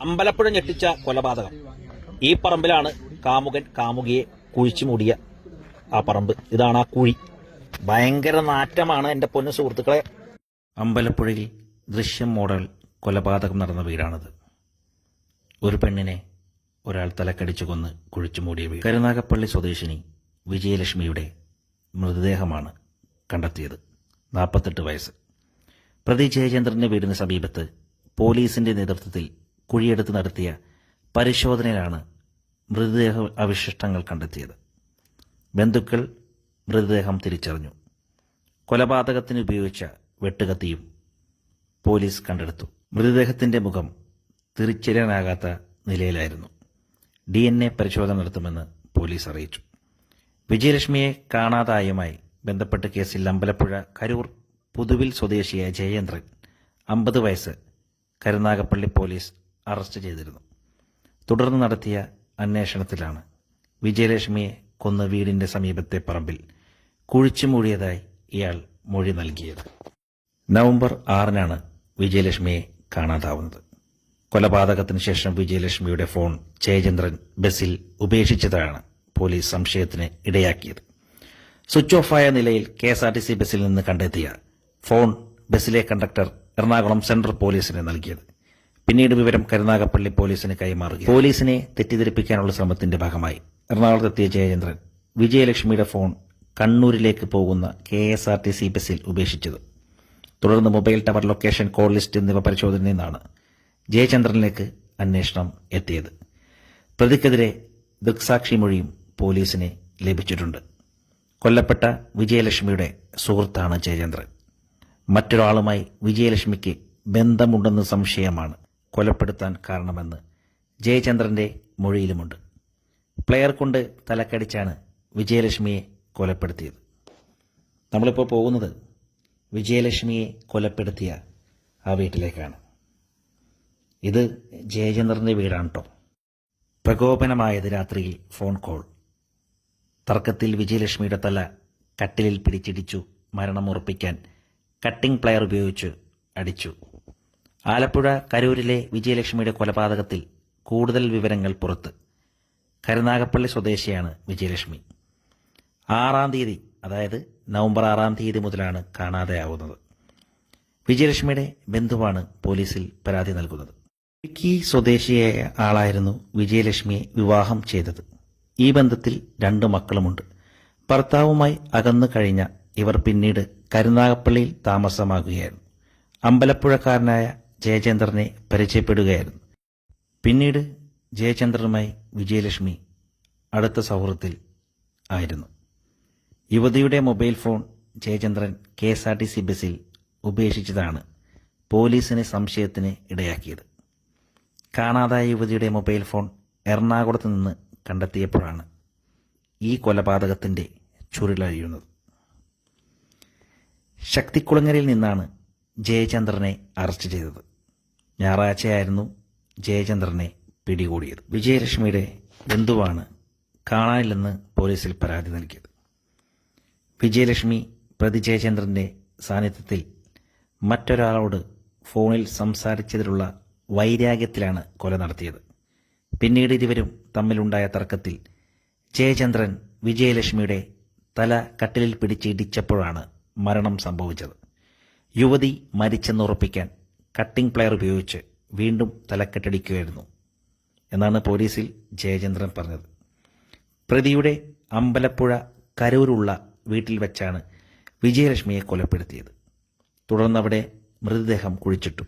അമ്പലപ്പുഴ ഞെട്ടിച്ച കൊലപാതകം. ഈ പറമ്പിലാണ് കാമുകൻ കാമുകിയെ കുഴിച്ചു മൂടിയ ആ പറമ്പ്. ഇതാണ് ആ കുഴി. ഭയങ്കര നാറ്റമാണ് എന്റെ പൊന്നു സുഹൃത്തുക്കളെ. അമ്പലപ്പുഴയിൽ ദൃശ്യം മോഡൽ കൊലപാതകം നടന്ന വീടാണിത്. ഒരു പെണ്ണിനെ ഒരാൾ തലക്കടിച്ചു കൊന്ന് കുഴിച്ചു മൂടിയ വീട്. കരുനാഗപ്പള്ളി സ്വദേശിനി വിജയലക്ഷ്മിയുടെ മൃതദേഹമാണ് കണ്ടെത്തിയത്. നാൽപ്പത്തെട്ട് വയസ്സ്. പ്രതി ജയചന്ദ്രന്റെ വീടിന് സമീപത്ത് പോലീസിന്റെ നേതൃത്വത്തിൽ കുഴിയെടുത്ത് നടത്തിയ പരിശോധനയിലാണ് മൃതദേഹ അവശിഷ്ടങ്ങൾ കണ്ടെത്തിയത്. ബന്ധുക്കൾ മൃതദേഹം തിരിച്ചറിഞ്ഞു. കൊലപാതകത്തിന് ഉപയോഗിച്ച വെട്ടുകത്തിയും പോലീസ് കണ്ടെടുത്തു. മൃതദേഹത്തിന്റെ മുഖം തിരിച്ചറിയാനാകാത്ത നിലയിലായിരുന്നു. ഡി എൻ എ പരിശോധന നടത്തുമെന്ന് പോലീസ് അറിയിച്ചു. വിജയലക്ഷ്മിയെ കാണാതായുമായി ബന്ധപ്പെട്ട കേസിൽ അമ്പലപ്പുഴ കരൂർ പുതുവിൽ സ്വദേശിയായ ജയേന്ദ്രൻ അമ്പത് വയസ്സ് കരുനാഗപ്പള്ളി പോലീസ് അറസ്റ്റ് ചെയ്തിരുന്നു. തുടർന്ന് നടത്തിയ അന്വേഷണത്തിലാണ് വിജയലക്ഷ്മിയെ കൊന്ന വീടിന്റെ സമീപത്തെ പറമ്പിൽ കുഴിച്ചു മൂടിയതായി ഇയാൾ മൊഴി നൽകിയത്. നവംബർ ആറിനാണ് വിജയലക്ഷ്മിയെ കാണാതാവുന്നത്. കൊലപാതകത്തിന് ശേഷം വിജയലക്ഷ്മിയുടെ ഫോൺ ജയചന്ദ്രൻ ബസ്സിൽ ഉപേക്ഷിച്ചതാണ് പോലീസ് സംശയത്തിന് ഇടയാക്കിയത്. സ്വിച്ച് ഓഫായ നിലയിൽ K S R T C ബസ്സിൽ നിന്ന് കണ്ടെത്തിയ ഫോൺ ബസ്സിലെ കണ്ടക്ടർ എറണാകുളം സെൻട്രൽ പോലീസിന് നൽകിയത്. പിന്നീട് വിവരം കരുനാഗപ്പള്ളി പോലീസിന് കൈമാറുക പോലീസിനെ തെറ്റിദ്ധരിപ്പിക്കാനുള്ള ശ്രമത്തിന്റെ ഭാഗമായി. എറണാകുളത്തെത്തിയ ജയചന്ദ്രൻ വിജയലക്ഷ്മിയുടെ ഫോൺ കണ്ണൂരിലേക്ക് പോകുന്ന K S R T C ബസ്സിൽ ഉപേക്ഷിച്ചത്. തുടർന്ന് mobile tower location call list എന്നിവ പരിശോധനയിൽ നിന്നാണ് ജയചന്ദ്രനിലേക്ക് അന്വേഷണം എത്തിയത്. പ്രതിക്കെതിരെ ദൃക്സാക്ഷി മൊഴിയും പോലീസിന് ലഭിച്ചിട്ടുണ്ട്. കൊല്ലപ്പെട്ട വിജയലക്ഷ്മിയുടെ സുഹൃത്താണ് ജയചന്ദ്രൻ. മറ്റൊരാളുമായി വിജയലക്ഷ്മിക്ക് ബന്ധമുണ്ടെന്ന് സംശയമാണ് കൊലപ്പെടുത്താൻ കാരണമെന്ന് ജയചന്ദ്രന്റെ മൊഴിയിലുമുണ്ട്. പ്ലെയർ കൊണ്ട് തലക്കടിച്ചാണ് വിജയലക്ഷ്മിയെ കൊലപ്പെടുത്തിയത്. നമ്മളിപ്പോൾ പോകുന്നത് വിജയലക്ഷ്മിയെ കൊലപ്പെടുത്തിയ ആ വീട്ടിലേക്കാണ്. ഇത് ജയചന്ദ്രന്റെ വീടാണ് കേട്ടോ പ്രകോപനമായത് രാത്രിയിൽ ഫോൺ കോൾ. തർക്കത്തിൽ വിജയലക്ഷ്മിയുടെ തല കട്ടിലിൽ പിടിച്ചിടിച്ചു മരണമുറപ്പിക്കാൻ കട്ടിംഗ് പ്ലെയർ ഉപയോഗിച്ച് അടിച്ചു. ആലപ്പുഴ കരൂരിലെ വിജയലക്ഷ്മിയുടെ കൊലപാതകത്തിൽ കൂടുതൽ വിവരങ്ങൾ പുറത്ത്. കരുനാഗപ്പള്ളി സ്വദേശിയാണ് വിജയലക്ഷ്മി. ആറാം തീയതി അതായത് നവംബർ ആറാം തീയതി മുതലാണ് കാണാതെയാവുന്നത്. വിജയലക്ഷ്മിയുടെ ബന്ധുവാണ് പോലീസിൽ പരാതി നൽകുന്നത്. ഇടുക്കി സ്വദേശിയായ ആളായിരുന്നു വിജയലക്ഷ്മിയെ വിവാഹം ചെയ്തത്. ഈ ബന്ധത്തിൽ രണ്ടു മക്കളുമുണ്ട്. ഭർത്താവുമായി അകന്നു കഴിഞ്ഞ ഇവർ പിന്നീട് കരുനാഗപ്പള്ളിയിൽ താമസമാകുകയായിരുന്നു. അമ്പലപ്പുഴക്കാരനായ ജയചന്ദ്രനെ പരിചയപ്പെടുകയായിരുന്നു. പിന്നീട് ജയചന്ദ്രനുമായി വിജയലക്ഷ്മി അടുത്ത സൗഹൃദത്തിൽ ആയിരുന്നു. യുവതിയുടെ mobile phone Jayachandran K S R T C ബസ്സിൽ ഉപേക്ഷിച്ചതാണ് പോലീസിനെ സംശയത്തിന് ഇടയാക്കിയത്. കാണാതായ യുവതിയുടെ മൊബൈൽ ഫോൺ എറണാകുളത്ത് നിന്ന് കണ്ടെത്തിയപ്പോഴാണ് ഈ കൊലപാതകത്തിന്റെ ചുരുളഴിയുന്നത് ശക്തിക്കുളങ്ങരയിൽ നിന്നാണ് ജയചന്ദ്രനെ അറസ്റ്റ് ചെയ്തത്. ഞായറാഴ്ചയായിരുന്നു ജയചന്ദ്രനെ പിടികൂടിയത്. വിജയലക്ഷ്മിയുടെ ബന്ധുവാണ് കാണാനില്ലെന്ന് പോലീസിൽ പരാതി നൽകിയത്. വിജയലക്ഷ്മി പ്രതി ജയചന്ദ്രന്റെ സാന്നിധ്യത്തിൽ മറ്റൊരാളോട് ഫോണിൽ സംസാരിച്ചതിലുള്ള വൈരാഗ്യത്തിലാണ് കൊല നടത്തിയത്. പിന്നീട് ഇരുവരും തമ്മിലുണ്ടായ തർക്കത്തിൽ ജയചന്ദ്രൻ വിജയലക്ഷ്മിയുടെ തല കട്ടിലിൽ പിടിച്ച് ഇടിച്ചപ്പോഴാണ് മരണം സംഭവിച്ചത്. യുവതി മരിച്ചെന്നുറപ്പിക്കാൻ കട്ടിംഗ് പ്ലെയർ ഉപയോഗിച്ച് വീണ്ടും തലക്കെട്ടടിക്കുകയായിരുന്നു എന്നാണ് പോലീസിൽ ജയചന്ദ്രൻ പറഞ്ഞത്. പ്രതിയുടെ അമ്പലപ്പുഴ കരൂരുള്ള വീട്ടിൽ വെച്ചാണ് വിജയലക്ഷ്മിയെ കൊലപ്പെടുത്തിയത്. തുടർന്നവിടെ മൃതദേഹം കുഴിച്ചിട്ടു.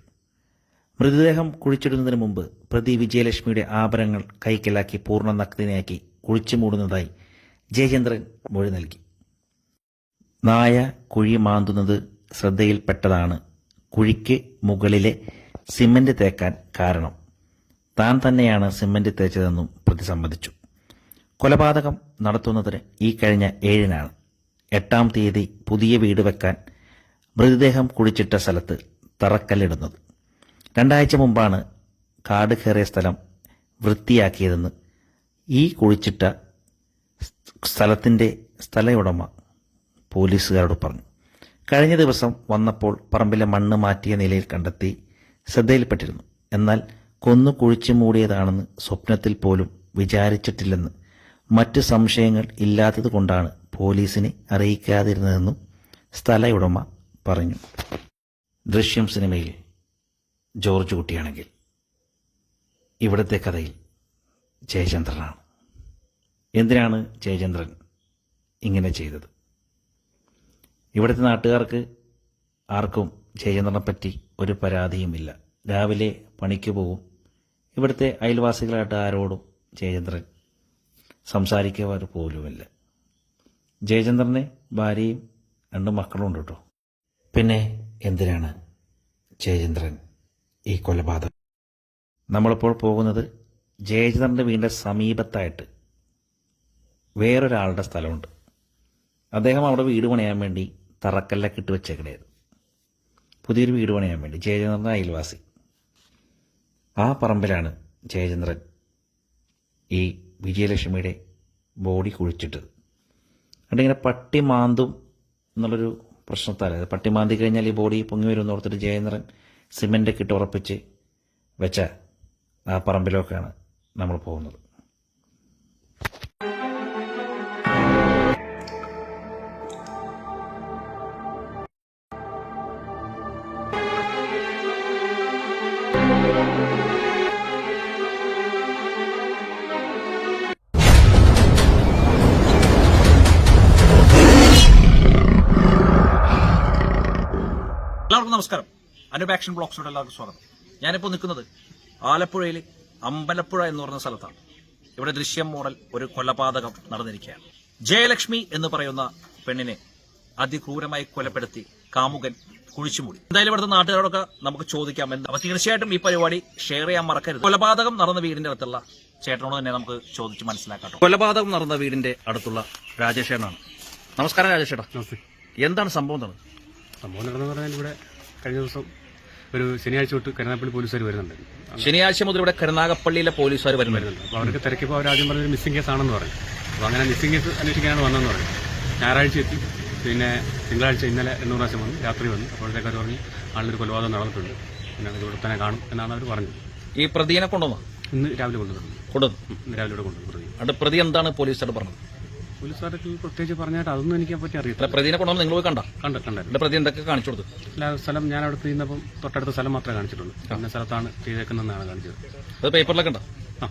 മൃതദേഹം കുഴിച്ചിടുന്നതിന് മുമ്പ് പ്രതി വിജയലക്ഷ്മിയുടെ ആഭരണങ്ങൾ കൈക്കലാക്കി പൂർണ നഗ്നയാക്കി കുഴിച്ചു മൂടുന്നതായി ജയചന്ദ്രൻ മൊഴി നൽകി. നായ കുഴി മാന്തുന്നത് ശ്രദ്ധയിൽപ്പെട്ടതാണ് കുഴിക്ക് മുകളിലെ സിമന്റ് തേക്കാൻ കാരണം. താൻ തന്നെയാണ് സിമന്റ് തേച്ചതെന്നും പ്രതി സമ്മതിച്ചു. കൊലപാതകം നടത്തുന്നതിന് ഈ കഴിഞ്ഞ ഏഴിനാണ്. എട്ടാം തീയതി പുതിയ വീട് വെക്കാൻ മൃതദേഹം കുഴിച്ചിട്ട സ്ഥലത്ത് തറക്കല്ലിടുന്നത്. രണ്ടാഴ്ച മുമ്പാണ് കാട് കയറിയ സ്ഥലം വൃത്തിയാക്കിയതെന്ന് ഈ കുഴിച്ചിട്ട സ്ഥലത്തിന്റെ സ്ഥലയുടമ പോലീസുകാരോട് പറഞ്ഞു. കഴിഞ്ഞ ദിവസം വന്നപ്പോൾ പറമ്പിലെ മണ്ണ് മാറ്റിയ നിലയിൽ കണ്ടെത്തി ശ്രദ്ധയിൽപ്പെട്ടിരുന്നു. എന്നാൽ കൊന്നു കുഴിച്ചു മൂടിയതാണെന്ന് സ്വപ്നത്തിൽ പോലും വിചാരിച്ചിട്ടില്ലെന്ന് മറ്റ് സംശയങ്ങൾ ഇല്ലാത്തതുകൊണ്ടാണ് പോലീസിനെ അറിയിക്കാതിരുന്നതെന്നും സ്ഥലയുടമ പറഞ്ഞു. ദൃശ്യം സിനിമയിൽ ജോർജ് കുട്ടിയാണെങ്കിൽ. ഇവിടുത്തെ കഥയിൽ ജയചന്ദ്രനാണ്. എന്തിനാണ് ജയചന്ദ്രൻ ഇങ്ങനെ ചെയ്തത്? ഇവിടുത്തെ നാട്ടുകാർക്ക് ആർക്കും ജയചന്ദ്രനെ പറ്റി ഒരു പരാതിയുമില്ല. രാവിലെ പണിക്ക് പോകും ഇവിടുത്തെ അയൽവാസികളായിട്ട് ആരോടും ജയചന്ദ്രൻ സംസാരിക്കുക പോലുമില്ല. ജയചന്ദ്രനെ ഭാര്യയും രണ്ട് മക്കളും ഉണ്ട് കേട്ടോ. പിന്നെ എന്തിനാണ് ജയചന്ദ്രൻ ഈ കൊലപാതകം? നമ്മളിപ്പോൾ പോകുന്നത് ജയചന്ദ്രന്റെ വീടിന്റെ സമീപത്തായിട്ട് വേറൊരാളുടെ സ്ഥലമുണ്ട്. അദ്ദേഹം അവിടെ വീട് പണിയാൻ വേണ്ടി തറക്കല്ലൊക്കെ ഇട്ട് വെച്ചേക്കണേത്. പുതിയൊരു വീട് പണിയാൻ വേണ്ടി. ജയചന്ദ്രൻ അയൽവാസി. ആ പറമ്പിലാണ് ജയചന്ദ്രൻ ഈ വിജയലക്ഷ്മിയുടെ ബോഡി കുഴിച്ചിട്ടത്. എന്നിട്ട് ഇങ്ങനെ പട്ടി മാന്തും എന്നുള്ളൊരു പ്രശ്നത്താൽ അത് പട്ടി മാന്തി കഴിഞ്ഞാൽ ഈ ബോഡി പൊങ്ങി വരുമെന്ന് ഓർത്തിട്ട് ജയചന്ദ്രൻ സിമെന്റൊക്കെ ഇട്ട് ഉറപ്പിച്ച് വെച്ച ആ പറമ്പിലൊക്കെയാണ് നമ്മൾ പോകുന്നത്. നമസ്കാരം. അനുപാക്ഷൻ ബ്ലോഗ്സിലൂടെ എല്ലാവർക്കും സ്വാഗതം. ഞാനിപ്പോൾ നിൽക്കുന്നത് ആലപ്പുഴയിൽ അമ്പലപ്പുഴ എന്ന് പറഞ്ഞ സ്ഥലത്താണ്. ഇവിടെ ദൃശ്യം മോഡൽ ഒരു കൊലപാതകം നടന്നിരിക്കുകയാണ്. ജയലക്ഷ്മി എന്ന് പറയുന്ന പെണ്ണിനെ അതിക്രൂരമായി കൊലപ്പെടുത്തി കാമുകൻ കുഴിച്ചുമൂടി. എന്തായാലും ഇവിടുത്തെ നാട്ടുകാരോടൊക്കെ നമുക്ക് ചോദിക്കാം എന്താ. അപ്പൊ തീർച്ചയായിട്ടും ഈ പരിപാടി ഷെയർ ചെയ്യാൻ മറക്കരുത്. കൊലപാതകം നടന്ന വീടിന്റെ അടുത്തുള്ള ചേട്ടനോട് തന്നെ നമുക്ക് ചോദിച്ച് മനസ്സിലാക്കാം കൊലപാതകം നടന്ന വീടിന്റെ അടുത്തുള്ള രാജേഷേട്ടനാണ്. നമസ്കാരം രാജേഷേട്ടാ. എന്താണ് സംഭവം എന്താണ്? സംഭവം നടന്നു പറഞ്ഞാൽ ഇവിടെ കഴിഞ്ഞ ദിവസം ഒരു ശനിയാഴ്ച തൊട്ട് കരുനാഗപ്പള്ളി പോലീസുകാർ വരുന്നുണ്ട്. ശനിയാഴ്ച മുതൽ ഇവിടെ കരുനാഗപ്പള്ളിയിലെ പോലീസുകാർ വരുന്നുണ്ട്. വരുന്നുണ്ട്. അപ്പോൾ അവർക്ക് തിരക്കിപ്പോൾ അവർ ആദ്യം പറഞ്ഞൊരു മിസ്സിംഗ് കേസ് ആണെന്ന് പറഞ്ഞു. അപ്പോൾ അങ്ങനെ മിസ്സിംഗ് കേസ് അന്വേഷിക്കാനാണ് വന്നതെന്ന് പറഞ്ഞു. ഞായറാഴ്ച എത്തി. പിന്നെ തിങ്കളാഴ്ച ഇന്നലെ എണ്ണൂറ് പ്രാവശ്യം വന്നു. രാത്രി വന്നു. അപ്പോഴത്തേക്ക് അവർ പറഞ്ഞു ആളിലൊരു കൊലപാതകം നടന്നിട്ടുണ്ട്. പിന്നെ അത് ഇവിടെ തന്നെ കാണും എന്നാണ് അവർ പറഞ്ഞത്. ഈ പ്രതിയെ കൊണ്ടുവന്നു? ഇന്ന് രാവിലെ കൊണ്ടുവന്നു. കൊണ്ടുവന്നു. രാവിലെ ഇവിടെ കൊണ്ടുവന്നു പ്രതി പ്രതി എന്താണ് പോലീസുകാർ പറഞ്ഞത്? പോലീസുകാർക്ക് പ്രത്യേകിച്ച് പറഞ്ഞാൽ അതൊന്നും എനിക്ക് പറ്റി അല്ല അറിയത്തില്ല പ്രതിനെ കൊണ്ടുവന്ന് നിങ്ങൾ പോയി കണ്ട? കണ്ട് ഇവിടെ പ്രതി എന്തൊക്കെ കാണിച്ചു കൊടുത്തു? എല്ലാ സ്ഥലം ഞാൻ അവിടെ ചെയ്യുന്നപ്പം തൊട്ടടുത്ത സ്ഥലം മാത്രമേ കാണിച്ചിട്ടുള്ളൂ. ഇന്ന സ്ഥലത്താണ് ചെയ്തേക്കുന്നതെന്നാണ് കാണിച്ചത്. അത് പേപ്പറിലൊക്കെ ഉണ്ടോ? ആ.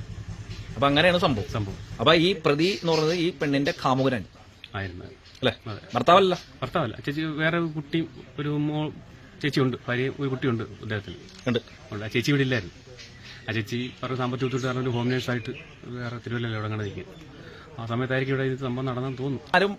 അപ്പൊ അങ്ങനെയാണ് സംഭവം. സംഭവം. അപ്പൊ ഈ പ്രതി എന്ന് പറയുന്നത് ഈ പെണ്ണിന്റെ കാമുകനാണ്. ആയിരുന്നു. അല്ലേ. ഭർത്താവല്ല? ഭർത്താവല്ല. ചേച്ചി വേറെ കുട്ടി ഒരു മോ ചേച്ചിയുണ്ട്. ഭാര്യ ഒരു കുട്ടിയുണ്ട് അദ്ദേഹത്തിന് ഉണ്ട്. ആ ചേച്ചി ഇവിടെ ഇല്ലായിരുന്നു. ആ ചേച്ചി പറഞ്ഞ സാമ്പത്തിക ബുദ്ധിമുട്ട് കാരണം ഒരു ഹോം നേഴ്സായിട്ട് വേറെ തിരുവല്ലയിൽ ഇവിടെ കണ്ട് നിൽക്കുക ആ സമയത്തായിരിക്കും ഇവിടെ ഇത് സംഭവം നടന്നെന്ന് തോന്നുന്നു. ആരും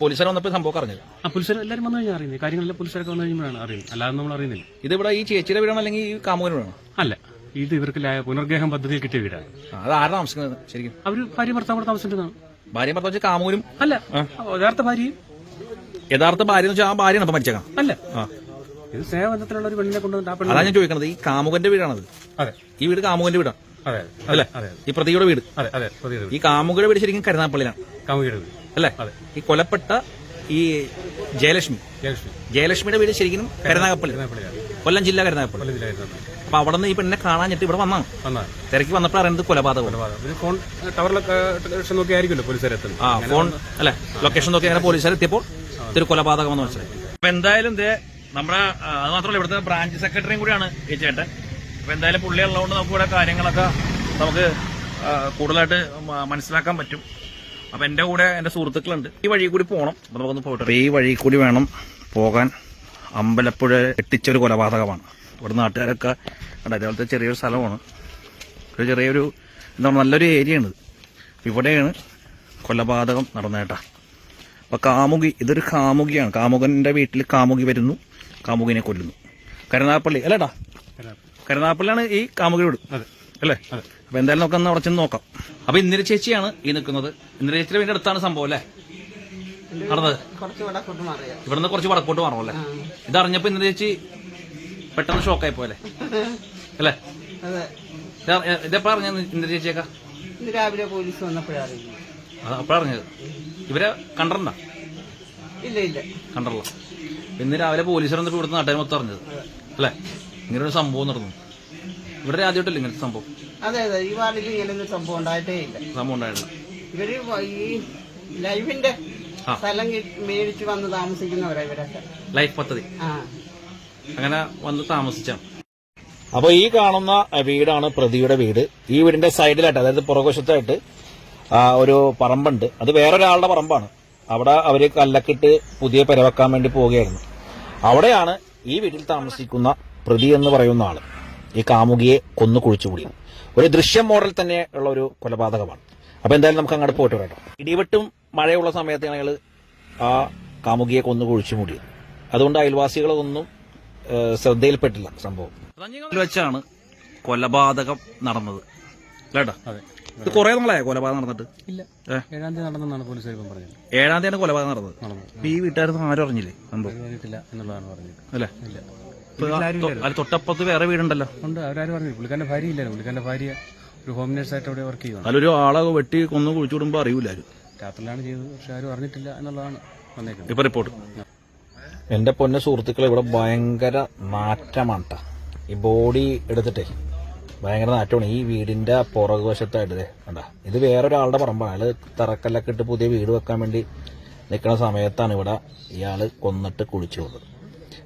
പോലീസുകാർ വന്നപ്പോൾ സംഭവം അറിഞ്ഞത് ആ പുലിസർ എല്ലാവരും വന്നു കഴിഞ്ഞാൽ അറിയുന്നത്. കാര്യങ്ങളെല്ലാം പുലിസരൊക്കെ വന്നു കഴിയുമ്പോഴാണ് അറിയുന്നത്. അല്ലാതെ നമ്മൾ അറിയുന്നില്ല. ഇത് ഇവിടെ ഈ ചേച്ചിയുടെ വീടാണ് അല്ലെങ്കിൽ ഈ കാമുകന് വീടാണ്? അല്ല ഇത് ഇവർക്ക് ലാ- പുനർഗ്രഹം പദ്ധതിയിൽ കിട്ടിയ വീടാണ്. അത് ആരാണ് താമസിക്കുന്നത് ശരിക്കും? അവർ ഭാര്യ ഭർത്താവ് കൂടെ താമസിച്ചിട്ടുന്നതാണ് ഭാര്യ ഭർത്താവ് വെച്ചാൽ കാമുകനും? അല്ല യഥാർത്ഥ ഭാര്യയും. യഥാർത്ഥ ഭാര്യ എന്ന് വെച്ചാൽ ആ ഭാര്യയാണ് മരിച്ചേക്കാം അല്ല. ഇത് സ്നേഹബന്ധത്തിലുള്ള ഒരു പെണ്ണിനെ കൊണ്ടുവന്നിട്ട് ആ ഞാൻ ചോദിക്കുന്നത് ഈ കാമുകന്റെ വീടാണത്. അതെ. ഈ വീട് കാമുകന്റെ വീടാണ് അല്ലേ? അതെ ഈ പ്രതിയുടെ വീട്. അതെ അതെ പ്രതിയുടെ ഈ കാമുകയുടെ വീട് ശരിക്കും കരുനാപ്പള്ളിയിലാണ് കാമുകിയുടെ വീട്. അല്ലേ? അതെ. ഈ കൊലപ്പെട്ട ഈ ജയലക്ഷ്മി. ജയലക്ഷ്മി. ജയലക്ഷ്മിയുടെ വീട് ശരിക്കും കരുനാഗപ്പള്ളി. കൊല്ലം ജില്ല കരുനാഗപ്പള്ളി. അപ്പൊ അവിടെ നിന്ന് ഈ പെണ്ണിനെ കാണാഞ്ഞിട്ട് ഇവിടെ വന്നാണ്. തിരക്കി വന്നപ്പോൾ അറിയുന്നത് കൊലപാതകം. ഫോൺ ടവറിലൊക്കെ ടെലിവിഷൻ നോക്കി ആയിരിക്കുമല്ലോ പോലീസുകാരെത്തുന്നത് ആ ഫോൺ അല്ലെ? ലൊക്കേഷൻ നോക്കി അങ്ങനെ പോലീസുകാർ എത്തിയപ്പോൾ ഇതൊരു കൊലപാതകം എന്ന് മനസ്സിലായി. അപ്പൊ എന്തായാലും നമ്മുടെ അത് മാത്രമല്ല ഇവിടുത്തെ ബ്രാഞ്ച് സെക്രട്ടറിയും കൂടിയാണ് ഈ ചേട്ടൻ. അപ്പൊ എന്തായാലും പുള്ളി ഉള്ളതുകൊണ്ട് നമുക്ക് ഇവിടെ കാര്യങ്ങളൊക്കെ നമുക്ക് കൂടുതലായിട്ട് മനസ്സിലാക്കാൻ പറ്റും. അപ്പൊ എന്റെ കൂടെ എന്റെ സുഹൃത്തുക്കളുണ്ട്. ഈ വഴി കൂടി പോകണം അപ്പൊ നമുക്കൊന്ന് പോയിട്ട് ഈ വഴി കൂടി വേണം പോകാൻ. അമ്പലപ്പുഴ എട്ടിച്ചൊരു കൊലപാതകമാണ്. ഇവിടെ നാട്ടുകാരൊക്കെ ഉണ്ട് അതേപോലത്തെ ചെറിയൊരു സ്ഥലമാണ്. ഒരു ചെറിയൊരു എന്താ പറയുക നല്ലൊരു ഏരിയയാണ് ഇവിടെയാണ് കൊലപാതകം നടന്നേട്ടാ അപ്പൊ കാമുകി ഇതൊരു കാമുകിയാണ്. കാമുകന്റെ വീട്ടിൽ കാമുകി വരുന്നു. കാമുകിനെ കൊല്ലുന്നു. കരുനാഗപ്പള്ളി അല്ലേട്ടാ കരുനാഗപ്പള്ളിയാണ് ഈ കാമുകി വീട്. അതെ. അല്ലേ? അപ്പൊ എന്തായാലും നമുക്ക് അവിടെ ചെന്ന് നോക്കാം. അപ്പൊ ഇന്ദിര ചേച്ചിയാണ് ഈ നിൽക്കുന്നത്. ഇന്ദിര ചേച്ചിയുടെ വീടിന്റെ അടുത്താണ് സംഭവം അല്ലേ? നടന്നത്. കുറച്ച് വടക്കോട്ട് മാറിയ ഇവിടുന്ന് കുറച്ച് വടക്കോട്ട് മാറും അല്ലേ? ഇതറിഞ്ഞപ്പോ ഇന്ദിര ചേച്ചി പെട്ടെന്ന് ഷോക്കായി പോലെ അല്ലേ? ഇതെപ്പോ അറിഞ്ഞത് ഇന്ദിര ചേച്ചിയൊക്കെ? രാവിലെ പോലീസ് അത് അപ്പോഴറിഞ്ഞത് ഇവരെ കണ്ടണ്ട ഇല്ല ഇല്ല. കണ്ടല്ലോ ഇന്ന് രാവിലെ പോലീസ് വന്നപ്പോ ഇവിടുത്തെ നാട്ടുകാർ മൊത്തം അറിഞ്ഞത് അല്ലേ? ഇങ്ങനെ ഒരു സംഭവം നടന്നു. ഇവിടെ ആദ്യമായിട്ടല്ലേ ഇങ്ങനത്തെ സംഭവം? അതെ അതെ. ഈ വാർഡിൽ ഇങ്ങനൊരു സംഭവം ഉണ്ടായിട്ടേ ഇല്ല. സംഭവം ഉണ്ടായിട്ടില്ല. ഇവർ ഈ ലൈഫിന്റെ സ്ഥലം മേടിച്ച് വന്ന് താമസിക്കുന്നവരാ ഇവരൊക്കെ. ലൈഫ് പദ്ധതി. അങ്ങനെ വന്ന് താമസിച്ചാണ്. അപ്പോൾ ഈ കാണുന്ന വീടാണ് പ്രതിയുടെ വീട്. ഈ വീടിന്റെ സൈഡിലായിട്ട് അതായത് പുറകുവശത്തായിട്ട് ഒരു പറമ്പുണ്ട്. അത് വേറൊരാളുടെ പറമ്പാണ്. അവിടെ അവർ കല്ലക്കിട്ട് പുതിയ പെരവെക്കാൻ വേണ്ടി പോവുകയായിരുന്നു. അവിടെയാണ് ഈ വീട്ടിൽ താമസിക്കുന്ന പ്രതി എന്ന് പറയുന്ന ആൾ ഈ കാമുകിയെ കൊന്നു കുഴിച്ചുകൂടി ഒരു ദൃശ്യം മോഡൽ തന്നെ ഉള്ള ഒരു കൊലപാതകമാണ്. അപ്പൊ എന്തായാലും നമുക്ക് അങ്ങോട്ട് പോയിട്ട് വരാം കേട്ടോ. ഇടിവെട്ടും മഴയുള്ള സമയത്താണ് ഞങ്ങൾ ആ കാമുകിയെ കൊന്നു കുഴിച്ചു മൂടിയത് അതുകൊണ്ട് അയൽവാസികളൊന്നും ശ്രദ്ധയിൽപ്പെട്ടില്ല സംഭവം. വെച്ചാണ് കൊലപാതകം നടന്നത്. കേട്ടോ? ഇത് കുറെ നാളായ കൊലപാതകം നടന്നിട്ട്? ഇല്ല. ഏഴാം തീയതി നടന്നെന്നാണ് പോലീസ് പറഞ്ഞത്. ഏഴാം തീയതി കൊലപാതകം നടന്നത്. ഈ വീട്ടുകാരൊന്നും ആരും അറിഞ്ഞില്ലേ സംഭവം? അറിഞ്ഞിട്ടില്ല എന്നുള്ളതാണ് പറഞ്ഞത്. അല്ലേ? ഇല്ല. ആ തൊട്ടപ്പുറത്ത് വേറെ വീടുണ്ടല്ലോ. ഉണ്ട് അവരാരും പറഞ്ഞു പുള്ളിക്കാരന്റെ ഭാര്യ ഇല്ലായിരുന്നു പുള്ളിക്കാരന്റെ ഭാര്യ ഒരു ഹോം നേഴ്സായിട്ട് അവിടെ വർക്ക് ചെയ്യുന്നു അതിലൊരു ആളെ വെട്ടി കൊന്നു കുഴിച്ചു വിടുമ്പോൾ അറിയൂല ആരും. രാത്രിയിലാണ് ചെയ്തത്. പക്ഷെ ആരും അറിഞ്ഞിട്ടില്ല എന്നുള്ളതാണ് വന്നേക്കുന്നത്. ഇപ്പൊ റിപ്പോർട്ട് എന്റെ പൊന്ന സുഹൃത്തുക്കൾ ഇവിടെ ഭയങ്കര നാറ്റമാണ്. ഈ ബോഡി എടുത്തിട്ടേ ഭയങ്കര നാറ്റമാണ്. ഈ വീടിന്റെ പുറകുവശത്തായിട്ട് വശത്തായിട്ട് കണ്ട. ഇത് വേറൊരാളുടെ പറമ്പാണ്. അയാൾ തറക്കല്ലൊക്കെ ഇട്ട് പുതിയ വീട് വെക്കാൻ വേണ്ടി നിൽക്കുന്ന സമയത്താണ് ഇവിടെ ഇയാൾ കൊന്നിട്ട് കുളിച്ചു പോകുന്നത്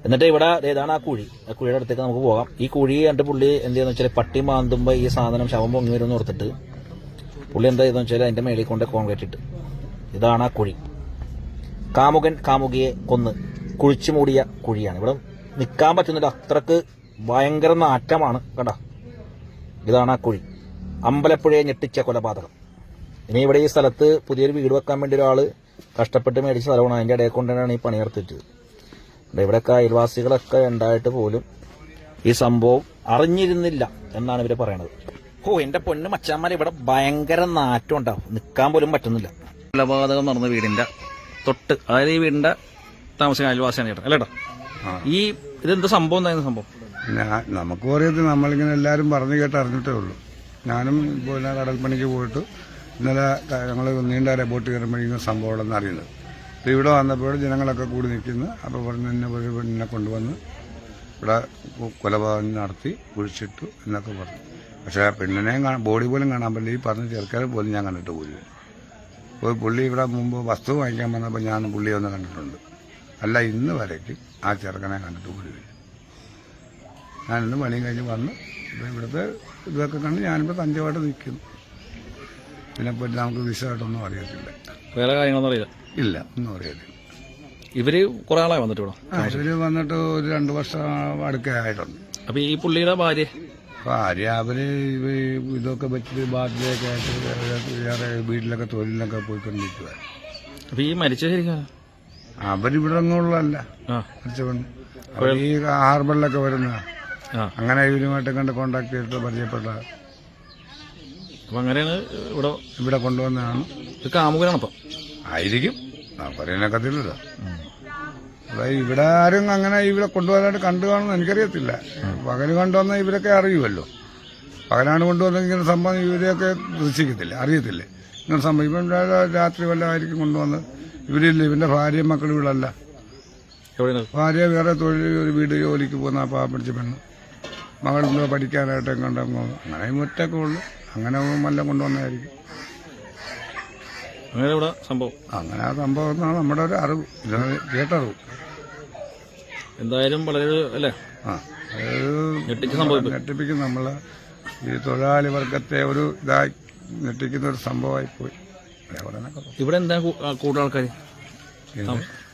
എന്നിട്ട് ഇവിടെ ഏതാണ് ആ കുഴി. ആ കുഴിയുടെ അടുത്തേക്ക് നമുക്ക് പോകാം. ഈ കുഴി കണ്ട് പുള്ളി എന്ത് ചെയ്യുന്ന വെച്ചാൽ പട്ടി മാന്തുമ്പോൾ ഈ സാധനം ശവം പൊങ്ങി വരുമെന്ന് ഓർത്തിട്ട് പുള്ളി എന്താ ചെയ്തെന്ന് വെച്ചാൽ അതിന്റെ മേളിൽ കൊണ്ട് കോൺക്രീറ്റ് ഇട്ട്. ഇതാണ് ആ കുഴി. കാമുകൻ കാമുകിയെ കൊന്ന് കുഴിച്ചു മൂടിയ കുഴിയാണ്. ഇവിടെ നിൽക്കാൻ പറ്റുന്നില്ല. അത്രയ്ക്ക് ഭയങ്കര നാറ്റമാണ്. കണ്ട? ഇതാണ് ആ കുഴി. അമ്പലപ്പുഴയെ ഞെട്ടിച്ച കൊലപാതകം. ഇനി ഇവിടെ ഈ സ്ഥലത്ത് പുതിയൊരു വീട് വെക്കാൻ വേണ്ടി ഒരാൾ കഷ്ടപ്പെട്ട് മേടിച്ച സ്ഥലമാണ്. അതിന്റെ ഇടയിൽ കൊണ്ടാണ് ഈ പണി ഇവിടെ ഇവിടെയൊക്കെ അയൽവാസികളൊക്കെ ഉണ്ടായിട്ട് പോലും ഈ സംഭവം അറിഞ്ഞിരുന്നില്ല എന്നാണ് ഇവർ പറയണത്. ഓ എന്റെ പൊന്ന് മച്ചാമാല ഇവിടെ ഭയങ്കര നാറ്റം ഉണ്ടാവും. നിൽക്കാൻ പോലും പറ്റുന്നില്ല. കൊലപാതകം നടന്ന വീടിന്റെ തൊട്ട് അതായത് ഈ വീടിന്റെ താമസിക്കുന്ന അയൽവാസിയാണ് ചേട്ടൻ അല്ലേട്ടോ? ഈ ഇതെന്ത് സംഭവം എന്തായിരുന്നു സംഭവം? ഞാൻ നമുക്ക് അറിയത്തില്ല നമ്മളിങ്ങനെ എല്ലാവരും പറഞ്ഞു കേട്ട് അറിഞ്ഞിട്ടേ ഉള്ളൂ. ഞാനും പിന്നെ കടൽപ്പണിക്ക് പോയിട്ട് ഇന്നലെ ഞങ്ങൾ നീണ്ട ബോട്ട് കയറുമ്പോഴേക്കും സംഭവം ഉള്ളതെന്ന് അറിയുന്നത്. അപ്പോൾ ഇവിടെ വന്നപ്പോൾ ജനങ്ങളൊക്കെ കൂടി നിൽക്കുന്നു. അപ്പോൾ പറഞ്ഞ് എന്നെ ഒരു പെണ്ണിനെ കൊണ്ടുവന്ന് ഇവിടെ കൊലപാതകം നടത്തി കുഴിച്ചിട്ടു എന്നൊക്കെ പറഞ്ഞു. പക്ഷേ ആ പെണ്ണിനെയും കാണാൻ ബോഡി പോലും കാണാൻ പറ്റില്ല. ഈ പറഞ്ഞ ചെറുക്കാരെ പോലും ഞാൻ കണ്ടിട്ട് പോലും അപ്പോൾ പുള്ളി ഇവിടെ മുമ്പ് വസ്തു വാങ്ങിക്കാൻ വന്നപ്പോൾ ഞാൻ പുള്ളിയെ ഒന്ന് കണ്ടിട്ടുണ്ട്. അല്ല ഇന്ന് വരയ്ക്ക്. ആ ചെറുക്കനെ കണ്ടിട്ട് പോലും ഞാൻ ഇന്ന് കഴിഞ്ഞ് വന്ന്. ഇപ്പം ഇവിടുത്തെ ഇതൊക്കെ കണ്ട് ഞാനിപ്പോൾ തഞ്ചമായിട്ട് നിൽക്കുന്നു. പിന്നെ പറ്റി നമുക്ക് വിശദമായിട്ടൊന്നും അറിയത്തില്ല. വേറെ കാര്യങ്ങളൊന്നും അറിയില്ല. ഇല്ല ഒന്നും അറിയത്തില്ല. ഇവർ കുറെ ആളായി വന്നിട്ട് ഇവിടെ? ആ ഇവർ വന്നിട്ട് ഒരു രണ്ട് വർഷം അടുക്കായിട്ടുണ്ട് അപ്പൊ ഈ പുള്ളിയുടെ ഭാര്യ? ഭാര്യ അവർ ഇവ ഇതൊക്കെ വെച്ചിട്ട് ബാധ്യതയൊക്കെ ആയിട്ട് വേറെ- വേറെ വീട്ടിലൊക്കെ തൊഴിലിനൊക്കെ പോയിക്കൊണ്ടിരിക്കുക അപ്പൊ ഈ മരിച്ച ശരിക്കും? അവരിവിടെ ആ. അവർ ഈ ഹാർബറിലൊക്കെ വരുന്ന. ആ. അങ്ങനെ ഇവരുമായിട്ട് കണ്ട് കോണ്ടാക്ട് ചെയ്തിട്ട് പരിചയപ്പെട്ട അപ്പൊ അങ്ങനെയാണ് ഇവിടെ ഇവിടെ കൊണ്ടുവന്നതാണ്. ഇത് കാമുകനാണ് ഇപ്പൊ ആയിരിക്കും. നമുക്കറിയാനൊക്കത്തില്ലല്ലോ അതായത് ഇവിടെ ആരും അങ്ങനെ ഇവിടെ കൊണ്ടുപോകാനായിട്ട് കണ്ടു കാണുമെന്ന് എനിക്കറിയത്തില്ല. പകൽ കണ്ടുവന്ന ഇവരൊക്കെ അറിയുമല്ലോ. പകലാണ് കൊണ്ടുവന്ന ഇങ്ങനെ സംഭവം ഇവരെയൊക്കെ ദൃശ്യിക്കത്തില്ല അറിയത്തില്ല. ഇങ്ങനെ സംഭവം. ഇവൻ രാത്രി വല്ലതായിരിക്കും കൊണ്ടുവന്ന്. ഇവരില്ല ഇവന്റെ ഭാര്യ മക്കളും ഇവിടെ അല്ല ഭാര്യ വേറെ തൊഴിൽ ഒരു വീട് ജോലിക്ക് പോകുന്ന ആ പിടിച്ച പെണ്ണ്. മകളെന്തോ പഠിക്കാനായിട്ട് കണ്ടു അങ്ങനെ മുറ്റൊക്കെ ഉള്ളു. അങ്ങനെ വല്ല കൊണ്ടുവന്നതായിരിക്കും. അങ്ങനെ ഇവിടെ സംഭവം. അങ്ങനെ ആ സംഭവം എന്നാണ് നമ്മുടെ ഒരു അറിവ്. കേട്ടറിവ്. എന്തായാലും വളരെ അല്ലേ? ആ ഞെട്ടിച്ച. ഞെട്ടിപ്പിക്കും നമ്മൾ. ഈ തൊഴിലാളി വർഗത്തെ ഒരു ഇതായി ഞെട്ടിക്കുന്ന ഒരു സംഭവമായി പോയി. ഇവിടെ എന്താ കൂടുതൽ ആൾക്കാർ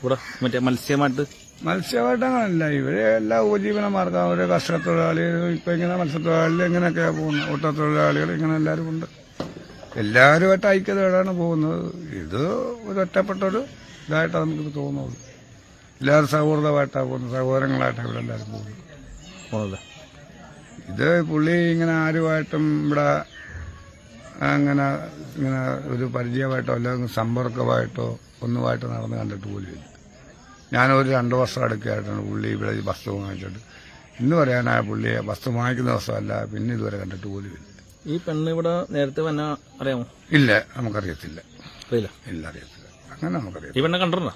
ഇവിടെ മറ്റേ മത്സ്യമായിട്ട്? മത്സ്യമായിട്ട് അങ്ങനല്ല. ഇവർ എല്ലാ ഉപജീവന മാർഗം അവർ കർഷക തൊഴിലാളികൾ ഇപ്പൊ ഇങ്ങനെ മത്സ്യത്തൊഴിലാളികൾ ഇങ്ങനെയൊക്കെയാ പോകുന്നത് ഓട്ടത്തൊഴിലാളികൾ ഇങ്ങനെ എല്ലാവരും ഉണ്ട്. എല്ലാവരുമായിട്ട് ഐക്യതയോടാണ് പോകുന്നത്. ഇത് ഒരു ഒറ്റപ്പെട്ട ഒരു നമുക്കിത് തോന്നുന്നത്. എല്ലാവരും സൗഹൃദമായിട്ടാണ് പോകുന്നത്. സഹോദരങ്ങളായിട്ടാണ് ഇവിടെ എല്ലാവരും പോകുന്നത്. പോകുന്നത്. ഇത് പുള്ളി ഇങ്ങനെ ആരുമായിട്ടും ഇവിടെ അങ്ങനെ ഇങ്ങനെ ഒരു പരിചയമായിട്ടോ അല്ലെങ്കിൽ സമ്പർക്കമായിട്ടോ ഒന്നുമായിട്ട് നടന്ന് കണ്ടിട്ട് പോലും ഞാനൊരു രണ്ട് വർഷം അടുക്കായിട്ടാണ് പുള്ളി ഇവിടെ ഈ വസ്തു വാങ്ങിച്ചിട്ട് ഇന്ന് പറയാനായ പുള്ളിയെ വസ്തു വാങ്ങിക്കുന്ന ദിവസമല്ല പിന്നെ ഇതുവരെ കണ്ടിട്ട് പോലുമില്ല. ഈ പെണ്ണ് ഇവിടെ നേരത്തെ വന്ന അറിയാമോ? ഇല്ല നമുക്കറിയത്തില്ല. അറിയില്ല. ഇല്ല അറിയത്തില്ല. അങ്ങനെ നമുക്കറിയാം ഈ പെണ്ണെ കണ്ടിട്ടുണ്ടോ?